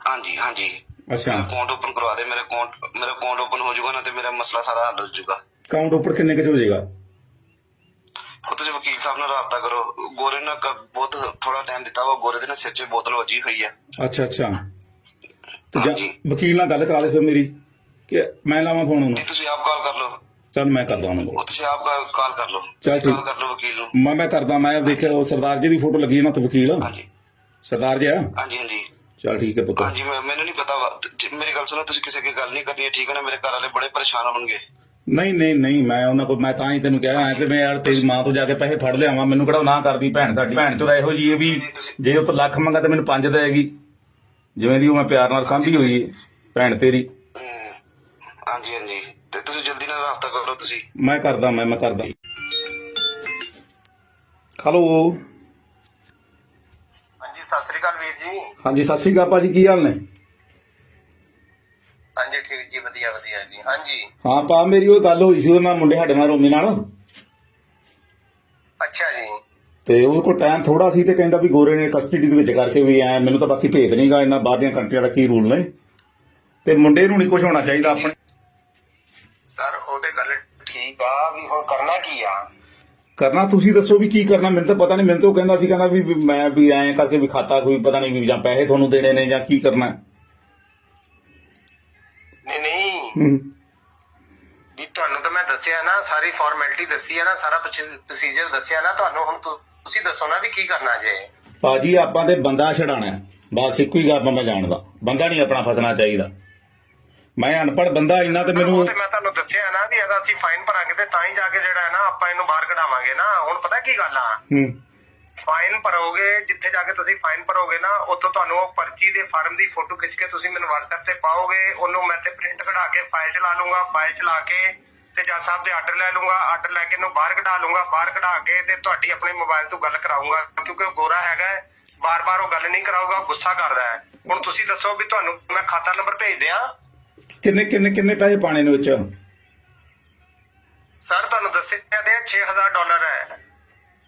ਹਾਂਜੀ ਹਾਂਜੀ। ਅੱਛਾ। ਅਕਾਊਂਟ ਓਪਨ ਕਰਵਾ ਦੇ ਮੇਰੇ ਅਕਾਊਂਟ ਮੇਰਾ ਅਕਾਊਂਟ ਓਪਨ ਹੋ ਜਾਊਗਾ ਨਾ ਤੇ ਮੇਰਾ ਮਸਲਾ ਸਾਰਾ ਹੱਲ ਹੋ ਜਾਊਗਾ। ਅਕਾਊਂਟ ਉੱਪਰ ਕਿੰਨੇ ਕੁ ਚ ਹੋ ਜਾਏਗਾ? ਉਹ ਤੁਸੀਂ ਵਕੀਲ ਸਾਹਿਬ ਨਾਲ ਰਾਬਤਾ ਕਰੋ। ਗੋਰੇ ਨੇ ਕ- ਬਹੁਤ ਥੋੜਾ ਟਾਈਮ ਦਿੱਤਾ ਵਾ ਗੋਰੇ ਦੇ ਨਾ ਸਿਰ 'ਚ ਬੋਤਲ ਵੱਜੀ ਹੋਈ ਹੈ ਅੱਛਾ ਅੱਛਾ। ਤੇ ਜਾ ਹਾਂਜੀ। ਵਕੀਲ ਨਾਲ ਗੱਲ ਕਰਾ ਦੇ ਫਿਰ ਮੇਰੀ ਕਿ ਮੈਂ ਲਾਵਾਂ ਫੋਨ ਉਹਨੂੰ। ਤੁਸੀਂ ਆਪ ਕਾਲ ਕਰ ਲਓ। ਚੱਲ ਮੈਂ ਕਰਦਾ ਉਹਨੂੰ। ਉਹ ਤੁਸੀਂ ਆਪ ਕਾਲ ਕਰ ਲਓ। ਚੱਲ ਠੀਕ। ਕਾਲ ਕਰ ਲਓ ਵਕੀਲ ਨੂੰ। ਮੈਂ ਮੈਂ ਕਰਦਾ ਮੈਂ ਦੇਖਿਆ ਉਹ ਸਰਦਾਰ ਜੀ ਦੀ ਫੋਟੋ ਲੱਗੀ ਹੈ ਨਾ ਤੇ ਵਕੀਲ। ਹਾਂਜੀ। ਸਰਦਾਰ ਜੀ ਆ ਹਾਂਜੀ ਹਾਂਜੀ। ਚੱਲ ਠੀਕ ਹੈ ਪੁੱਤ। ਹਾਂਜੀ ਮੈਂ- ਮੈਨੂੰ ਨਹੀਂ ਪਤਾ ਵਾ। ਤੇ ਮੇਰੀ ਗੱਲ ਸੁਣੋ ਤੁਸੀਂ ਕਿਸੇ ਕੀ ਗੱਲ ਨਹੀਂ ਕਰਨੀ ਹੈ ਠੀਕ ਹੈ ਨਾ? ਮੇਰੇ ਘਰ ਵਾਲੇ ਬੜੇ ਪਰੇਸ਼ਾਨ ਹੋਣਗੇ। ਨਹੀਂ ਨਹੀਂ ਨਹੀਂ ਮੈਂ ਉਹਨਾਂ ਕੋਲ ਮੈਂ ਤਾਂ ਹੀ ਤੈਨੂੰ ਕਿਹਾ ਐ ਤੇ ਮੈਂ ਯਾਰ ਤੇਰੀ ਮਾਂ ਤੋਂ ਜਾ ਕੇ ਪੈਸੇ ਫੜ ਲਿਆਵਾਂ ਮੈਨੂੰ ਕਿਹੜਾ ਉਹ ਨਾ ਕਰਦੀ ਭੈਣ ਸਾਡੀ। ਭੈਣ ਚੋਂ ਤਾਂ ਇਹੋ ਜੀ ਹੈ ਵੀ ਜੇ ਉਹ ਤੋਂ ਲੱਖ ਮੰਗਾ ਤੇ ਮੈਨੂੰ ਪੰਜ ਦੇਗੀ। ਜਿਵੇਂ ਦੀ ਉਹ ਮੈਂ ਪਿਆਰ ਨਾਲ ਸਾਂਭੀ ਹੋਈ ਹੈ ਭੈਣ ਤੇਰੀ। ਹਮ, ਹਾਂਜੀ ਹਾਂਜੀ। ਤੇ ਤੁਸੀਂ ਜਲਦੀ ਨਾਲ ਰਾਬਤਾ ਕਰੋ ਤੁਸੀਂ। ਮੈਂ ਕਰਦਾ ਮੈਂ ਮੈਂ ਕਰਦਾ। ਹੈਲੋ। ਜੀ ਹਾਂਜੀ ਸਤਿ ਸ਼੍ਰੀ ਅਕਾਲ ਭਾਜੀ ਕੀ ਹਾਲ ਨੇ? ਹਾਂਜੀ ਠੀਕ ਜੀ ਵਧੀਆ ਵਧੀਆ ਜੀ ਹਾਂਜੀ। ਹਾਂ ਪਾ ਮੇਰੀ ਉਹ ਗੱਲ ਹੋਈ ਸੀ ਉਹਨਾਂ ਮੁੰਡੇ ਸਾਡੇ ਨਾਲ ਰੋਮੀ ਨਾਲ। ਅੱਛਾ ਜੀ। ਤੇ ਉਹ ਕੋਲ ਟਾਈਮ ਥੋੜਾ ਸੀ ਤੇ ਕਹਿੰਦਾ ਵੀ ਗੋਰੇ ਨੇ ਕਸਟਡੀ ਦੇ ਵਿੱਚ ਕਰਕੇ ਵੀ ਐ ਮੈਨੂੰ ਤਾਂ ਬਾਕੀ ਭੇਤ ਨਹੀਂਗਾ ਇਹਨਾਂ ਬਾਹਰ ਦੀਆਂ ਕੰਟਰੀਆਂ ਦਾ ਕੀ ਰੂਲ ਨੇ। ਤੇ ਮੁੰਡੇ ਨੂੰ ਨਹੀਂ ਕੁਝ ਹੋਣਾ ਚਾਹੀਦਾ ਆਪਣੇ। ਸਰ ਉਹ ਤੇ ਗੱਲ ਠੀਕ ਆ ਵੀ ਹੁਣ ਕਰਨਾ ਕੀ ਆ? ਕਰਨਾ ਤੁਸੀਂ ਦੱਸੋ ਵੀ ਕੀ ਕਰਨਾ ਮੈਨੂੰ ਤਾਂ ਪਤਾ ਨਹੀਂ ਮੈਨੂੰ ਤਾਂ ਉਹ ਕਹਿੰਦਾ ਸੀ ਕਹਿੰਦਾ ਵੀ ਵੀ ਮੈਂ ਵੀ ਐਂ ਕਰਕੇ ਵੀ ਖਾਤਾ ਕੋਈ ਪਤਾ ਨਹੀਂ ਵੀ ਜਾਂ ਪੈਸੇ ਤੁਹਾਨੂੰ ਦੇਣੇ ਨੇ ਜਾਂ ਕੀ ਕਰਨਾ ਹੈ। ਨਹੀਂ ਨਹੀਂ ਹੂੰ। ਵੀ ਤੁਹਾਨੂੰ ਤਾਂ ਮੈਂ ਦੱਸਿਆ ਨਾ ਸਾਰੀ ਫਾਰਮੈਲਿਟੀ ਦੱਸੀ ਆ ਨਾ ਸਾਰਾ ਪ੍ਰੋਸੀਜਰ ਦੱਸਿਆ ਨਾ ਤੁਹਾਨੂੰ ਹੁਣ ਤੁ- ਤੁਸੀਂ ਦੱਸੋ ਨਾ ਵੀ ਕੀ ਕਰਨਾ ਜੇ ਭਾਜੀ ਆਪਾਂ ਤੇ ਬੰਦਾ ਛਡਾਣਾ ਹੈ। ਬਸ ਇੱਕੋ ਹੀ ਗੱਲ ਮੈਂ ਜਾਣਦਾ ਬੰਦਾ ਨਹੀਂ ਆਪਣਾ ਫਸਣਾ ਚਾਹੀਦਾ ਮੈਂ ਅਨਪੜ੍ਹ ਬੰਦਾ ਇੰਨਾ ਤੇ ਮੈਨੂੰ ਉਹ ਤੇ ਮੈਂ ਤੁਹਾਨੂੰ ਦੱਸਿਆ ਨਾ ਵੀ ਇਹਦਾ ਅਸੀਂ ਫਾਈਨ ਭਰਾਂਗੇ ਤੇ ਤਾਂ ਹੀ ਜਾ ਕੇ ਜਿਹੜਾ ਹੈ ਨਾ ਆਪਾਂ ਇਹਨੂੰ ਬਾਹਰ ਕਢਾਵਾਂਗੇ ਨਾ। ਹੁਣ ਪਤਾ ਕੀ ਗੱਲ ਆ? ਹੂੰ। ਫਾਈਨ ਭਰੋਗੇ ਜਿੱਥੇ ਜਾ ਕੇ ਤੁਸੀਂ ਫਾਈਨ ਭਰੋਗੇ ਨਾ ਉੱਥੋਂ ਤੁਹਾਨੂੰ ਉਹ ਪਰਚੀ ਦੇ ਫਾਰਮ ਦੀ ਫੋਟੋ ਖਿੱਚ ਕੇ ਤੁਸੀਂ ਮੈਨੂੰ WhatsApp ਤੇ ਪਾਓਗੇ ਉਹਨੂੰ ਮੈਂ ਤੇ ਪ੍ਰਿੰਟ ਕਢਾ ਕੇ ਫਾਈਲ ਚਲਾ ਲੂੰਗਾ ਫਾਈਲ ਚਲਾ ਕੇ ਤੇ ਜੱਜ ਸਾਹਿਬ ਦੇ ਆਰਡਰ ਲੈ ਲੂੰਗਾ ਆਰਡਰ ਲੈ ਕੇ ਇਹਨੂੰ ਬਾਹਰ ਕਢਾ ਲੂੰਗਾ ਬਾਹਰ ਕਢਾ ਕੇ ਤੇ ਤੁਹਾਡੀ ਆਪਣੇ ਮੋਬਾਈਲ ਤੋਂ ਗੱਲ ਕਰਾਉਂਗਾ ਕਿਉਂਕਿ ਉਹ ਗੋਰਾ ਹੈਗਾ ਬਾਰ-ਬਾਰ ਉਹ ਗੱਲ ਨਹੀਂ ਕਰਾਊਗਾ ਗੁੱਸਾ ਕਰਦਾ ਹੈ। ਹੁਣ ਤੁਸੀਂ ਦੱਸੋ ਵੀ ਤੁਹਾਨੂੰ ਮੈਂ ਖਾਤਾ ਨੰਬਰ ਭੇਜ ਦਿਆਂ ਕਿੰਨੇ ਕਿੰਨੇ ਕਿੰਨੇ ਪੈਸੇ ਪਾਣੇ ਨੇ ਵਿੱਚ? ਸਰ ਤੁਹਾਨੂੰ ਦੱਸਿਆ ਤੇ 6000 ਡਾਲਰ ਹੈ।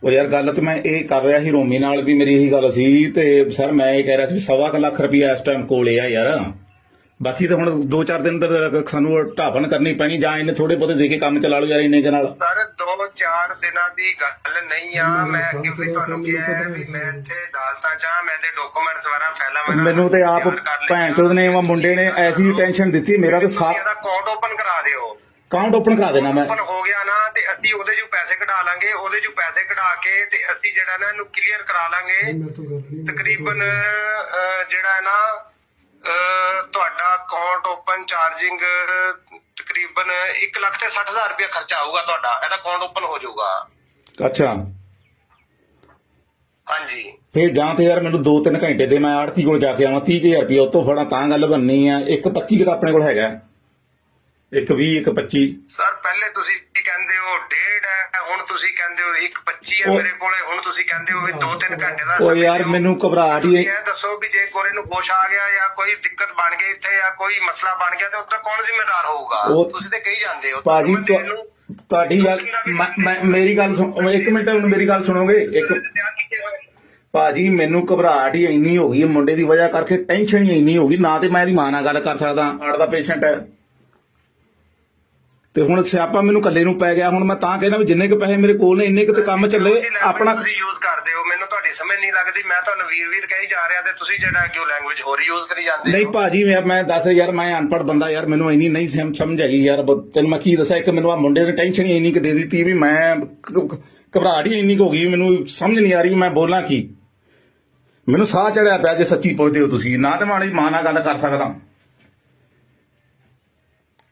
ਉਹ ਯਾਰ ਗੱਲ ਤੇ ਮੈਂ ਇਹ ਕਰ ਰਿਹਾ ਸੀ ਰੋਮੀ ਨਾਲ ਵੀ ਮੇਰੀ ਇਹੀ ਗੱਲ ਸੀ ਤੇ ਸਰ ਮੈਂ ਇਹ ਕਹਿ ਰਿਹਾ ਸੀ ਵੀ ਸਵਾ ਕੁ ਲੱਖ ਰੁਪਇਆ ਇਸ ਟਾਈਮ ਕੋਲੇ ਆ ਯਾਰ। ਬਾਕੀ ਤਾਂ ਹੁਣ 2-4 ਦਿਨ ਤੱਕ ਸਾਨੂੰ ਢਾਪਣ ਕਰਨੀ ਪੈਣੀ ਜਾਂ ਇਹਨੇ ਥੋੜੇ ਬਹੁਤੇ ਦੇ ਕੇ ਕੰਮ ਚਲਾ ਲਓ ਯਾਰ ਇੰਨੇ ਕੁ ਨਾਲ। ਸਰ 2-4 ਦਿਨਾਂ ਦੀ ਗੱਲ ਨਹੀਂ ਆ। ਮੈਂ ਅੱਗੇ ਵੀ ਤੁਹਾਨੂੰ ਕਿਹਾ ਹੈ ਵੀ ਮੈਂ ਇੱਥੇ ਅਦਾਲਤਾਂ ਚਾਹ ਮੈਂ ਤੇ ਡਾਕੂਮੈਂਟਸ ਵਾਰਾ ਫੈਲਾ ਮੇਰਾ ਮੈਨੂੰ ਤੇ ਆਪ। ਭੈਣ ਚੋਦ ਨੇ ਉਹ ਮੁੰਡੇ ਨੇ ਐਸੀ ਟੈਨਸ਼ਨ ਦਿੱਤੀ ਮੇਰਾ ਤੇ ਤੁਸੀਂ ਸਾ ਇਹਦਾ ਅਕਾਊਂਟ ਓਪਨ ਕਰਾ ਦਿਓ। ਅਕਾਊਂਟ ਓਪਨ ਕਰਾ ਦੇਣਾ ਮੈਂ। ਓਪਨ ਹੋ ਗਿਆ ਨਾ ਤੇ ਅਸੀਂ ਉਹਦੇ ਚੋਂ ਪੈਸੇ ਕਢਾ ਲਾਂਗੇ ਉਹਦੇ ਚੋਂ ਪੈਸੇ ਕਢਾ ਕੇ ਤੇ ਅਸੀਂ ਜਿਹੜਾ ਨਾ ਇਹਨੂੰ ਕਲੀਅਰ ਕਰਾ ਲਾਂਗੇ। ਤਕਰੀਬਨ ਜਿਹੜਾ ਹੈ ਨਾ ਤੁਹਾਡਾ ਅਕਾਊਂਟ ਓਪਨ ਚਾਰਜਿੰਗ ਤਕਰੀਬਨ 1 ਲੱਖ ਤੇ 60000 ਰੁਪਏ ਖਰਚਾ ਆਊਗਾ ਤੁਹਾਡਾ। ਇਹਦਾ ਅਕਾਊਂਟ ਓਪਨ ਹੋ ਜਾਊਗਾ। ਅੱਛਾ। ਹਾਂਜੀ। ਫੇਰ ਜਾਂ ਤੇ ਯਾਰ ਮੈਨੂੰ 2-3 ਘੰਟੇ ਦੇ ਮੈਂ ਆੜਤੀ ਕੋਲ ਜਾ ਕੇ ਆਵਾਂ 30000 ਰੁਪਏ ਉਤੋਂ ਫੜਾ ਤਾਂ ਗੱਲ ਬੰਨੀ ਆ। ਇੱਕ 25 ਦਾ ਆਪਣੇ ਕੋਲ ਹੈਗਾ। ਇੱਕ 20 ਇੱਕ 25 ਸਰ ਪਹਿਲੇ ਤੁਸੀਂ ਕੀ ਕਹਿੰਦੇ ਹੋ ਡੇਢ ਹੈ ਹੁਣ ਤੁਸੀਂ ਕਹਿੰਦੇ ਹੋ 1.25 ਹੈ ਉਹ- ਮੇਰੇ ਕੋਲੇ ਹੁਣ ਤੁਸੀਂ ਕਹਿੰਦੇ ਹੋ ਵੀ 2-3 ਘੰਟੇ ਦਾ ਸਮੇਂ ਯਾਰ। ਮੈਨੂੰ ਘਬਰਾਹਟ ਹੀ ਇਹ ਦੱਸੋ ਵੀ ਜੇ ਕੋਲੇ ਨੂੰ ਕੁਛ ਆ ਗਿਆ ਜਾਂ ਕੋਈ ਦਿੱਕਤ ਬਣ ਗਈ ਇੱਥੇ ਜਾਂ ਕੋਈ ਮਸਲਾ ਬਣ ਗਿਆ ਤੇ ਉੱਤੇ ਕੌਣ ਜ਼ਿੰਮੇਦਾਰ ਹੋਊਗਾ? ਉਹ- ਤੁਸੀਂ ਤੇ ਕਹੀ ਜਾਂਦੇ ਹੋ। ਭਾਜੀ ਤੁਹਾਡੀ ਗੱਲ ਮੇਰੀ ਗੱਲ ਸੁਣ ਇੱਕ ਮਿੰਟ ਹੁਣ ਮੇਰੀ ਗੱਲ ਸੁਣੋਗੇ? ਇੱਕ ਭਾਜੀ ਮੈਨੂੰ ਘਬਰਾਹਟ ਹੀ ਇੰਨੀ ਹੋ ਗਈ ਮੁੰਡੇ ਦੀ ਵਜ੍ਹਾ ਕਰਕੇ ਟੈਨਸ਼ਨ ਹੀ ਇੰਨੀ ਹੋ ਗਈ ਨਾ ਤੇ ਮੈਂ ਇਹਦੀ ਮਾਂ ਨਾਲ ਗੱਲ ਕਰ ਸਕਦਾ ਹਾਰਟ ਦਾ ਪੇਸ਼ੈਂਟ ਹੈ। ਤੇ ਹੁਣ ਸਿਆਪਾ ਮੈਨੂੰ ਇਕੱਲੇ ਨੂੰ ਪੈ ਗਿਆ ਹੁਣ ਮੈਂ ਤਾਂ ਕਹਿੰਦਾ ਵੀ ਜਿੰਨੇ ਕੁ ਪੈਸੇ ਮੇਰੇ ਕੋਲ ਨੇ ਇੰਨੇ ਕੁ ਤੇ ਕੰਮ ਚੱਲੇ ਆਪਣਾ ਤੁਸੀਂ ਯੂਜ਼ ਕਰਦੇ ਹੋ ਮੈਨੂੰ ਤੁਹਾਡੀ ਸਮਝ ਨਹੀਂ ਲੱਗਦੀ ਮੈਂ ਤੁਹਾਨੂੰ ਵੀਰ ਵੀਰ ਕਹੀ ਜਾ ਰਿਹਾ ਤੇ ਤੁਸੀਂ ਜਿਹੜਾ ਕਿ ਉਹ ਲੈਂਗੁਏਜ ਹੋਰ ਯੂਜ਼ ਕਰੀ ਜਾਂਦੇ ਨਹੀਂ ਭਾਜੀ ਮੈਂ ਮੈਂ ਦੱਸ ਯਾਰ ਮੈਂ ਅਨਪੜ੍ਹ ਬੰਦਾ ਯਾਰ ਮੈਨੂੰ ਇੰਨੀ ਨਹੀਂ ਸਮ- ਸਮਝ ਆਈ ਯਾਰ ਤੈਨੂੰ ਮੈਂ ਕੀ ਦੱਸਾਂ ਇੱਕ ਮੈਨੂੰ ਆ ਮੁੰਡੇ ਨੇ ਟੈਨਸ਼ਨ ਹੀ ਇੰਨੀ ਕਿ ਦੇ ਦਿੱਤੀ ਵੀ ਮੈਂ ਘਬਰਾਹਟ ਹੀ ਇੰਨੀ ਕੁ ਹੋ ਗਈ ਮੈਨੂੰ ਸਮਝ ਨਹੀਂ ਆ ਰਹੀ ਮੈਂ ਬੋਲਾਂ ਕੀ। ਮੈਨੂੰ ਸਾਹ ਚੜਿਆ ਪਿਆ ਜੇ ਸੱਚੀ ਪੁੱਛਦੇ ਹੋ ਤੁਸੀਂ ਨਾ ਤੇ ਮੈਂ ਆਪਣੀ ਮਾਂ ਨਾਲ ਗੱਲ ਕਰ ਸਕਦਾ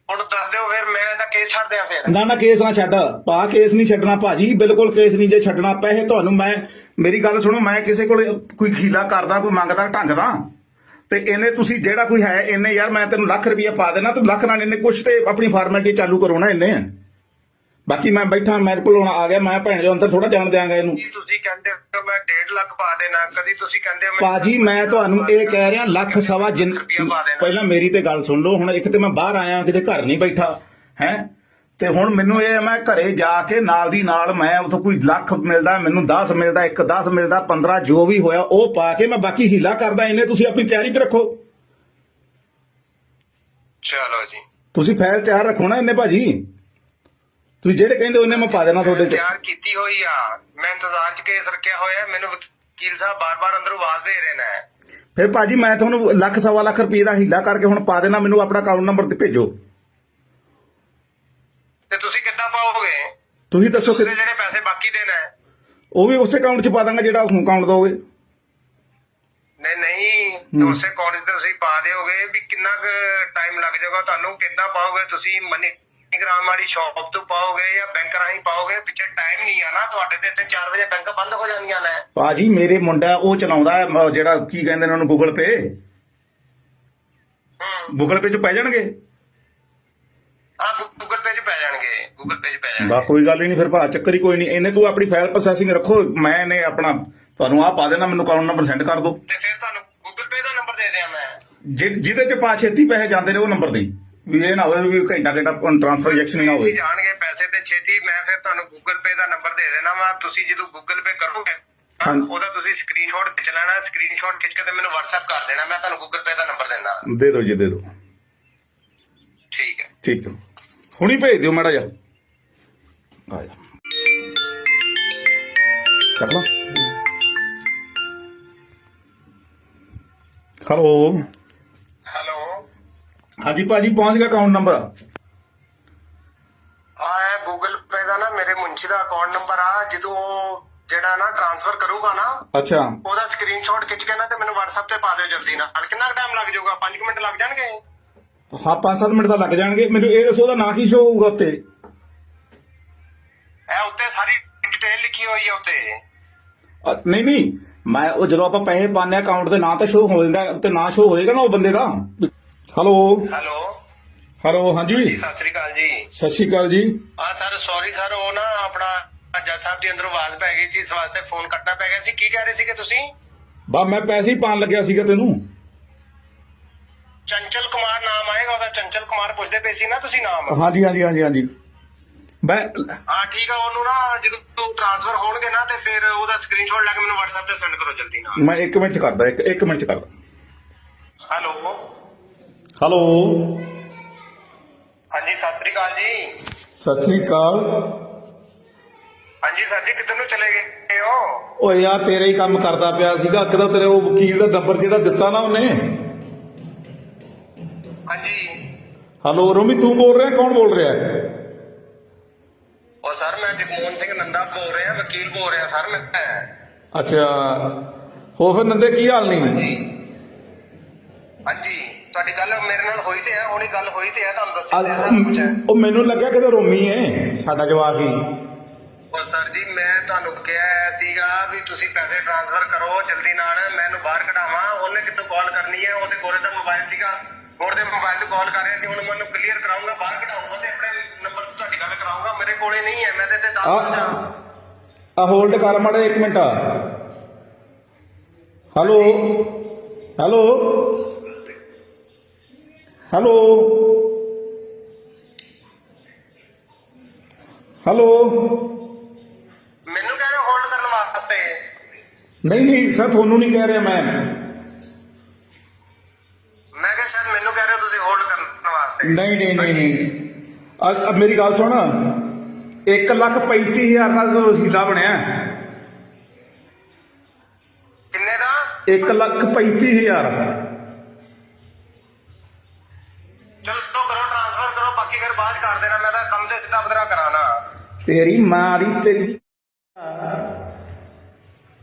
ਹੁਣ ਦੱਸ ਦਿਓ ਫਿਰ ਮੈਂ ਇਹਦਾ ਕੇਸ ਛੱਡ ਦਿਆਂ ਫਿਰ। ਨਾ ਨਾ ਕੇਸ ਨਾ ਛੱਡ। ਪਾ ਕੇਸ ਨਹੀਂ ਛੱਡਣਾ ਭਾਜੀ। ਬਿਲਕੁਲ ਕੇਸ ਨਹੀਂ ਜੇ ਛੱਡਣਾ ਪੈਸੇ ਤੁਹਾਨੂੰ ਮੈਂ ਮੇਰੀ ਗੱਲ ਸੁਣੋ ਮੈਂ ਕਿਸੇ ਕੋਲ ਕੋਈ ਖੀਲਾ ਕਰਦਾ ਕੋਈ ਮੰਗਦਾ ਢੰਗ ਦਾ ਤੇ ਇਹਨੇ ਤੁਸੀਂ ਜਿਹੜਾ ਕੋਈ ਹੈ ਇਹਨੇ ਯਾਰ ਮੈਂ ਤੈਨੂੰ ਲੱਖ ਰੁਪਈਆ ਪਾ ਦੇਣਾ ਤੂੰ ਲੱਖ ਨਾਲ ਇਹਨੇ ਕੁਛ ਤੇ ਆਪਣੀ ਫਾਰਮੈਲਿਟੀ ਚਾਲੂ ਕਰੋ ਨਾ ਇਹਨੇ। ਬਾਕੀ ਮੈਂ ਬੈਠਾ ਮੇਰੇ ਕੋਲ ਹੁਣ ਆ ਗਿਆ ਮੈਂ ਭੈਣ ਜੋ ਅੰਦਰ ਥੋੜਾ ਜਾਣ ਦਿਆਂਗਾ ਇਹਨੂੰ। ਕੀ ਤੁਸੀਂ ਕਹਿੰਦੇ ਹੋ ਮੈਂ 1.5 ਲੱਖ ਪਾ ਦੇਣਾ ਕਦੀ ਤੁਸੀਂ ਕਹਿੰਦੇ ਹੋ ਮੈਂ- ਭਾਜੀ ਮੈਂ ਤੁਹਾਨੂੰ ਇਹ ਕਹਿ ਰਿਹਾ ਲੱਖ ਸਵਾ ਜਿੰਨ ਰੁਪਇਆ ਪਾ ਦੇਣਾ। ਪਹਿਲਾਂ ਮੇਰੀ ਤੇ ਗੱਲ ਸੁਣ ਲਓ ਹੁਣ ਇੱਕ ਤੇ ਮੈਂ ਬਾਹਰ ਆਇਆ ਕਿਤੇ ਘਰ ਨਹੀਂ ਬੈਠਾ ਹੈ? ਤੇ ਹੁਣ ਮੈਨੂੰ ਇਹ ਮੈਂ ਘਰੇ ਜਾ ਕੇ ਨਾਲ ਦੀ ਨਾਲ ਮੈਂ ਉਥੋਂ ਕੋਈ ਲੱਖ ਮਿਲਦਾ ਮੈਨੂੰ 10 ਮਿਲਦਾ ਇੱਕ 10 ਮਿਲਦਾ 15 ਜੋ ਵੀ ਹੋਇਆ ਉਹ ਪਾ ਕੇ ਮੈਂ ਬਾਕੀ ਹੀਲਾ ਕਰਦਾ ਇਹਨੇ ਤੁਸੀਂ ਆਪਣੀ ਤਿਆਰੀ 'ਚ ਰੱਖੋ। ਚਲੋ ਜੀ। ਤੁਸੀਂ ਫਾਈਲ ਤਿਆਰ ਰੱਖੋ ਨਾ ਇਹਨੇ ਭਾਜੀ। ਤੁਸੀਂ ਜਿਹੜੇ ਕਹਿੰਦੇ ਉਹਨੇ ਮੈਂ ਪਾ ਦੇਣਾ ਤੁਹਾਡੇ 'ਚ ਤਿਆਰ ਕੀਤੀ ਹੋਈ ਆ। ਮੈਂ ਇੰਤਜ਼ਾਰ 'ਚ ਕੇਸ ਰੱਖਿਆ ਹੋਇਆ। ਮੈਨੂੰ ਵਕੀਲ ਸਾਹਿਬ ਬਾਰ-ਬਾਰ ਅੰਦਰੋਂ ਆਵਾਜ਼ ਦੇ ਰਹੇ ਨੇ। ਫਿਰ ਭਾਜੀ ਮੈਂ ਤੁਹਾਨੂੰ ਲੱਖ ਸਵਾ ਲੱਖ ਰੁਪਏ ਦਾ ਹੀਲਾ ਕਰਕੇ ਹੁਣ ਪਾ ਦੇਣਾ ਮੈਨੂੰ ਆਪਣਾ ਅਕਾਊਂਟ ਨੰਬਰ ਤੇ ਭੇਜੋ। ਤੇ ਤੁਸੀਂ ਕਿੱਦਾਂ ਪਾਓਗੇ? ਤੁਸੀਂ ਦੱਸੋ ਕਿ ਦੂਸਰੇ ਜਿਹੜੇ ਪੈਸੇ ਬਾਕੀ ਦੇਣਾ ਹੈ। ਉਹ ਵੀ ਉਸੇ ਅਕਾਊਂਟ 'ਚ ਪਾ ਦਾਂਗਾ ਜਿਹੜਾ ਅਕਾਊਂਟ ਦੋਗੇ ਨਹੀਂ ਨਹੀਂ। ਉਸੇ ਕਾਲਜ ਤੇ ਤੁਸੀਂ ਪਾ ਦਿਓਗੇ ਵੀ ਕਿੰਨਾ ਕੁ ਟਾਈਮ ਲੱਗ ਜਾਊਗਾ। ਤੁਹਾਨੂੰ ਕਿੱਦਾਂ ਪਾਓਗੇ? ਤੁਸੀਂ ਮਨੀ ਗ੍ਰਾਮ ਵਾਲੀ ਸ਼ਾਪ ਤੋਂ ਪਾਓਗੇ ਜਾਂ ਬੈਂਕ ਰਾਹੀਂ ਪਾਓਗੇ? ਪਿੱਛੇ ਟਾਈਮ ਨਹੀਂ ਆ ਨਾ ਤੁਹਾਡੇ ਤੇ। ਇੱਥੇ 4 ਵਜੇ ਬੈਂਕ ਬੰਦ ਹੋ ਜਾਂਦੀਆਂ ਨੇ। ਭਾਜੀ ਮੇਰੇ ਮੁੰਡਾ ਉਹ ਚਲਾਉਂਦਾ ਹੈ, ਮ- ਜਿਹੜਾ ਕੀ ਕਹਿੰਦੇ ਨੇ ਉਹਨੂੰ ਗੂਗਲ ਪੇ ਹੂੰ। ਗੂਗਲ ਪੇ 'ਚ ਪੈ ਜਾਣਗੇ? ਗੂਗਲ ਪੇ 'ਚ ਪੈ ਬਾ ਕੋਈ ਗੱਲ ਹੀ ਨਹੀਂ ਫਿਰ ਭਾ ਚੱਕਰ ਹੀ ਕੋਈ ਨਹੀਂ। ਇਹਨੇ ਤੂੰ ਆਪਣੀ ਫਾਈਲ ਪ੍ਰੋਸੈਸਿੰਗ ਰੱਖੋ ਮੈਂ ਨੇ ਆਪਣਾ ਤੁਹਾਨੂੰ ਆ ਪਾ ਦੇਣਾ ਮੈਨੂੰ ਅਕਾਊਂਟ ਨੰਬਰ ਸੈਂਡ ਕਰ ਦਿਓ। ਤੇ ਫਿਰ ਤੁਹਾਨੂੰ ਗੂਗਲ ਪੇ ਦਾ ਨੰਬਰ ਦੇ ਦਿਆਂ ਮੈਂ। ਜਿ- ਜਿਹਦੇ 'ਚ ਪਾ ਛੇਤੀ ਪੈਸੇ ਜਾਂਦੇ ਨੇ ਉਹ ਨੰਬਰ ਦੇ। ਵੀ ਇਹ ਨਾ ਹੋਵੇ ਵੀ ਘੰਟਾ ਘੰਟਾ ਟ੍ਰਾਂਸਫਰ ਨਾ ਹੋਵੇ। ਜਾਣਗੇ ਪੈਸੇ ਤੇ ਛੇਤੀ ਮੈਂ ਫਿਰ ਤੁਹਾਨੂੰ ਗੂਗਲ ਪੇ ਦਾ ਨੰਬਰ ਦੇ ਦੇਣਾ ਵਾ। ਤੁਸੀਂ ਜਦੋਂ ਗੂਗਲ ਪੇ ਕਰੋਗੇ ਤਾਂ ਹਾਂਜੀ। ਉਹਦਾ ਤੁਸੀਂ ਸਕਰੀਨਸ਼ਾਟ ਖਿੱਚ ਲੈਣਾ ਸਕਰੀਨਸ਼ਾਟ ਖਿੱਚ ਕੇ ਤੇ ਮੈਨੂੰ WhatsApp ਕਰ ਦੇਣਾ। ਮੈਂ ਤੁਹਾਨੂੰ ਗੂਗਲ ਪੇ ਦਾ ਨੰਬਰ ਦੇਣਾ ਦੇ ਦਿਓ ਜੀ ਦੇ ਦਿਓ। ਠੀਕ ਹੈ। ਠੀਕ ਹੈ। ਹੁਣੀ ਭੇਜ ਦਿਓ ਮਾੜਾ ਜਿਹਾ। ਆ ਜਾ ਚੱਕ ਲਾ ਹੈਲੋ ਹੈਲੋ ਹਾਂਜੀ ਭਾਜੀ ਪਹੁੰਚ ਗਿਆ ਅਕਾਊਂਟ ਨੰਬਰ ਆ ਹੈ ਗੂਗਲ ਪੇ ਦਾ ਨਾ ਮੇਰੇ ਮੁੰਸ਼ੀ ਦਾ ਅਕਾਊਂਟ ਨੰਬਰ ਆ। ਜਦੋਂ ਉਹ ਜਿਹੜਾ ਨਾ ਟ੍ਰਾਂਸਫਰ ਕਰੂਗਾ ਨਾ ਅੱਛਾ। ਉਹਦਾ ਸਕਰੀਨਸ਼ਾਟ ਖਿੱਚ ਕੇ ਨਾ ਤੇ ਮੈਨੂੰ WhatsApp ਤੇ ਪਾ ਦਿਓ ਜਲਦੀ ਨਾਲ। ਕਿੰਨਾ ਟਾਈਮ ਲੱਗ ਜਾਊਗਾ? 5 ਮਿੰਟ ਲੱਗ ਜਾਣਗੇ? ਹਾਂ 5-7 ਮਿੰਟ ਤਾਂ ਲੱਗ ਜਾਣਗੇ। ਮੈਨੂੰ ਇਹ ਦੱਸੋ ਉਹਦਾ ਨਾਂ ਕੀ ਸ਼ੋ ਹੋਊਗਾ ਉੱਤੇ? ਇਹ ਉੱਤੇ ਸਾਰੀ ਡਿਟੇਲ ਲਿਖੀ ਹੋਈ ਹੈ ਉੱਤੇ। ਅ, ਨਹੀਂ ਨਹੀਂ। ਮੈਂ ਉਹ ਜਦੋਂ ਆਪਾਂ ਪੈਸੇ ਪਾਉਂਦੇ ਅਕਾਊਂਟ ਦੇ ਨਾਂ ਤਾਂ ਸ਼ੋ ਹੋ ਜਾਂਦਾ ਉੱਤੇ ਨਾਂ ਸ਼ੋ ਹੋਏਗਾ ਨਾ ਉਹ ਬੰਦੇ ਦਾ? ਹੈਲੋ ਹੈਲੋ ਹੈਲੋ ਹਾਂਜੀ? ਜੀ ਸਤਿ ਸ੍ਰੀ ਅਕਾਲ ਜੀ। ਸਤਿ ਸ਼੍ਰੀ ਅਕਾਲ ਜੀ। ਆ ਸਰ ਸੌਰੀ ਸਰ ਉਹ ਨਾ ਆਪਣਾ ਜੱਜ ਸਾਹਿਬ ਦੀ ਅੰਦਰੋਂ ਆਵਾਜ਼ ਪੈ ਗਈ ਸੀ ਇਸ ਵਾਸਤੇ ਫੋਨ ਕੱਟਣਾ ਪੈ ਗਿਆ ਸੀ। ਕੀ ਕਹਿ ਰਹੇ ਸੀਗੇ ਤੁਸੀਂ? ਬਾ ਮੈਂ ਪੈਸੇ ਹੀ ਪਾਣ ਲੱਗਿਆ ਸੀਗਾ ਤੈਨੂੰ। ਚੰਚਲ ਕੁਮਾਰ ਨਾਮ ਆਏਗਾ ਉਹਦਾ। ਚੰਚਲ ਕੁਮਾਰ ਪੁੱਛਦੇ ਪਏ ਸੀ ਨਾ ਤੁਸੀਂ ਨਾਮ? ਹਾਂਜੀ ਹਾਂਜੀ ਹਾਂਜੀ ਹਾਂਜੀ। ਮੈਂ ਹਾਂ ਠੀਕ ਆ ਉਹਨੂੰ ਨਾ ਜਦੋਂ ਟ੍ਰਾਂਸਫਰ ਹੋਣਗੇ ਨਾ ਤੇ ਫਿਰ ਉਹਦਾ ਸਕਰੀਨਸ਼ਾਟ ਲੈ ਕੇ ਮੈਨੂੰ WhatsApp ਤੇ ਸੈਂਡ ਕਰੋ ਜਲਦੀ ਨਾਲ। ਮੈਂ 1 ਮਿੰਟ ਚ ਕਰਦਾ ਇੱਕ 1 ਮਿੰਟ ਚ ਕਰਦਾ। ਹੈਲੋ। ਹੈਲੋ। ਹਾਂਜੀ ਸਤਿ ਸ੍ਰੀ ਅਕਾਲ ਜੀ। ਸਤਿ ਸ੍ਰੀ ਅਕਾਲ। ਹਾਂਜੀ ਸਰ ਜੀ ਕਿੱਧਰ ਨੂੰ ਚਲੇ ਗਏ ਹੋ? ਓਏ ਯਾਰ ਤੇਰੇ ਹੀ ਕੰਮ ਕਰਦਾ ਪਿਆ ਸੀਗਾ। ਕਿਦਾ ਤੇਰੇ ਉਹ ਵਕੀਲ ਦਾ ਨੰਬਰ ਜਿਹੜਾ ਦਿੱਤਾ ਨਾ ਉਹਨੇ। ਹਾਂਜੀ। ਹੈਲੋ ਰੋਮੀ ਤੂੰ ਬੋਲ ਰਿਹਾ ਕੌਣ ਬੋਲ ਰਿਹਾ? ਉਹ ਸਰ ਮੈਂ ਜਗਮੋਹਨ ਸਿੰਘ ਨੰਦਾ ਬੋਲ ਰਿਹਾ ਵਕੀਲ ਬੋਲ ਰਿਹਾ ਸਰ ਮੈਂ। ਅੱਛਾ। ਹੋ ਫਿਰ ਨੰਦੇ ਕੀ ਹਾਲ ਨਹੀਂ ਹਾਂਜੀ। ਹਾਂਜੀ। ਤੁਹਾਡੀ ਗੱਲ ਮੇਰੇ ਨਾਲ ਹੋਈ ਤੇ ਹੈ ਹੁਣੀ ਗੱਲ ਹੋਈ ਤੇ ਹੈ ਤੁਹਾਨੂੰ ਦੱਸਿਆ ਤੇ ਹੈ ਸਾਰਾ ਕੁਝ ਹੈ। ਉਹ ਮੈਨੂੰ ਲੱਗਿਆ ਕਿਤੇ ਰੋਮੀ ਏ ਸਾਡਾ ਜਵਾਕ ਹੀ। ਉਹ ਸਰ ਜੀ ਮੈਂ ਤੁਹਾਨੂੰ ਕਿਹਾ ਹੈ ਸੀਗਾ ਵੀ ਤੁਸੀਂ ਪੈਸੇ ਟ੍ਰਾਂਸਫਰ ਕਰੋ ਜਲਦੀ ਨਾਲ ਮੈਨੂੰ ਬਾਹਰ ਕਢਾਵਾਂ ਉਹਨੇ ਕਿੱਥੋਂ ਕਾਲ ਕਰਨੀ ਹੈ ਉਹਦੇ ਕੋਲੇ ਦਾ ਮੋਬਾਈਲ ਸੀਗਾ। ਕੋਲ ਦੇ ਮੋਬਾਈਲ ਤੋਂ ਕਾਲ ਕਰ ਰਿਹਾ ਸੀ ਹੁਣ ਮੈਨੂੰ ਕਲੀਅਰ ਕਰਾਉਂਗਾ ਬਾਹਰ ਕਢਾਉਂਗਾ ਤੇ ਆਪਣੇ ਨੰਬਰ ਤੋਂ ਤੁਹਾਡੀ ਗੱਲ ਕਰਾਉਂਗਾ ਮੇਰੇ ਕੋਲੇ ਨਹੀਂ ਹੈ ਮੈਂ ਤੇ ਤੇ ਦੱਸ ਦਿੰਦਾ ਆ। ਹੋਲਡ ਕਰ ਮੜੇ 1 minute hello hello hello hello ਮੈਨੂੰ ਕਹਿ ਰਹੇ ਹੋਲਡ ਕਰਨ ਵਾਸਤੇ। ਨਹੀਂ ਨਹੀਂ ਸਰ ਤੁਹਾਨੂੰ ਨਹੀਂ ਕਹਿ ਰਿਹਾ ਮੈਂ ਕਿਹਾ ਸ਼ਾਇਦ ਮੈਨੂੰ ਕਹਿ ਰਹੇ ਹੋ ਤੁਸੀਂ ਹੋਲਡ ਕਰਨ ਵਾਸਤੇ ਨਹੀਂ ਨਹੀਂ ਨਹੀਂ ਨਹੀਂ। ਆ ਮੇਰੀ ਗੱਲ ਸੁਣ। 1 ਲੱਖ 35000 ਦਾ ਵਸੀਲਾ ਬਣਿਆ। ਕਿੰਨੇ ਦਾ? 1 ਲੱਖ 35000 ਚਲੋ ਕਰੋ ਟ੍ਰਾਂਸਫਰ ਕਰੋ ਬਾਕੀ ਫਿਰ ਬਾਅਦ 'ਚ ਕਰ ਦੇਣਾ। ਮੈਂ ਤਾਂ ਕੰਮ ਤੇ ਸਿੱਧਾ ਬਦਰਾ ਕਰਾਣਾ ਤੇਰੀ ਮਾਂ ਦੀ ਤੇਰੀ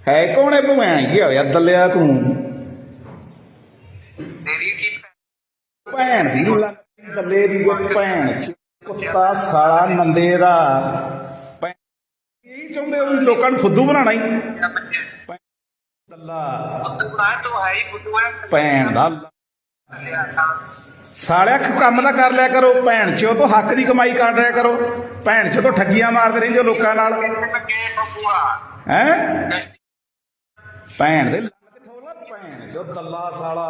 ਹੈ ਕੌਣ ਹੈ ਭਵੈਣ ਕੀ ਹੋਇਆ ਦੱਲਿਆ ਤੂੰ। ਤੇਰੀ ਕੀ ਭੈਣ? ਦੀ ਲੱਗੀ ਦੱਲੇ ਦੀ ਉਹ ਭੈਣ ਚ ਕੁੱਤਾ, ਸਾਲਾ, ਨੰਦੇ ਇਹੀ ਚਾਹੁੰਦੇ ਹੋ ਵੀ ਲੋਕਾਂ ਨੂੰ ਫੁੱਦੂ ਬਣਾਉਣਾ ਹੀ ਦੱਲਾ ਭੈਣ ਦਾ ਸਾਲਿਆ ਕੰਮ ਨਾ ਕਰ ਲਿਆ ਕਰੋ, ਭੈਣ ਚੋ ਤੋਂ ਹੱਕ ਦੀ ਕਮਾਈ ਕਰ ਲਿਆ ਕਰੋ। ਭੈਣ ਚੋ ਤੋਂ ਠੱਗੀਆਂ ਮਾਰਦੇ ਰਹਿੰਦੇ ਹੋ ਲੋਕਾਂ ਨਾਲ। ਹੈ? ਭੈਣ ਦੇ ਲੱਗ ਠੋਲਾ ਭੈਣ ਚੋ ਦੱਲਾ ਸਾਲਾ।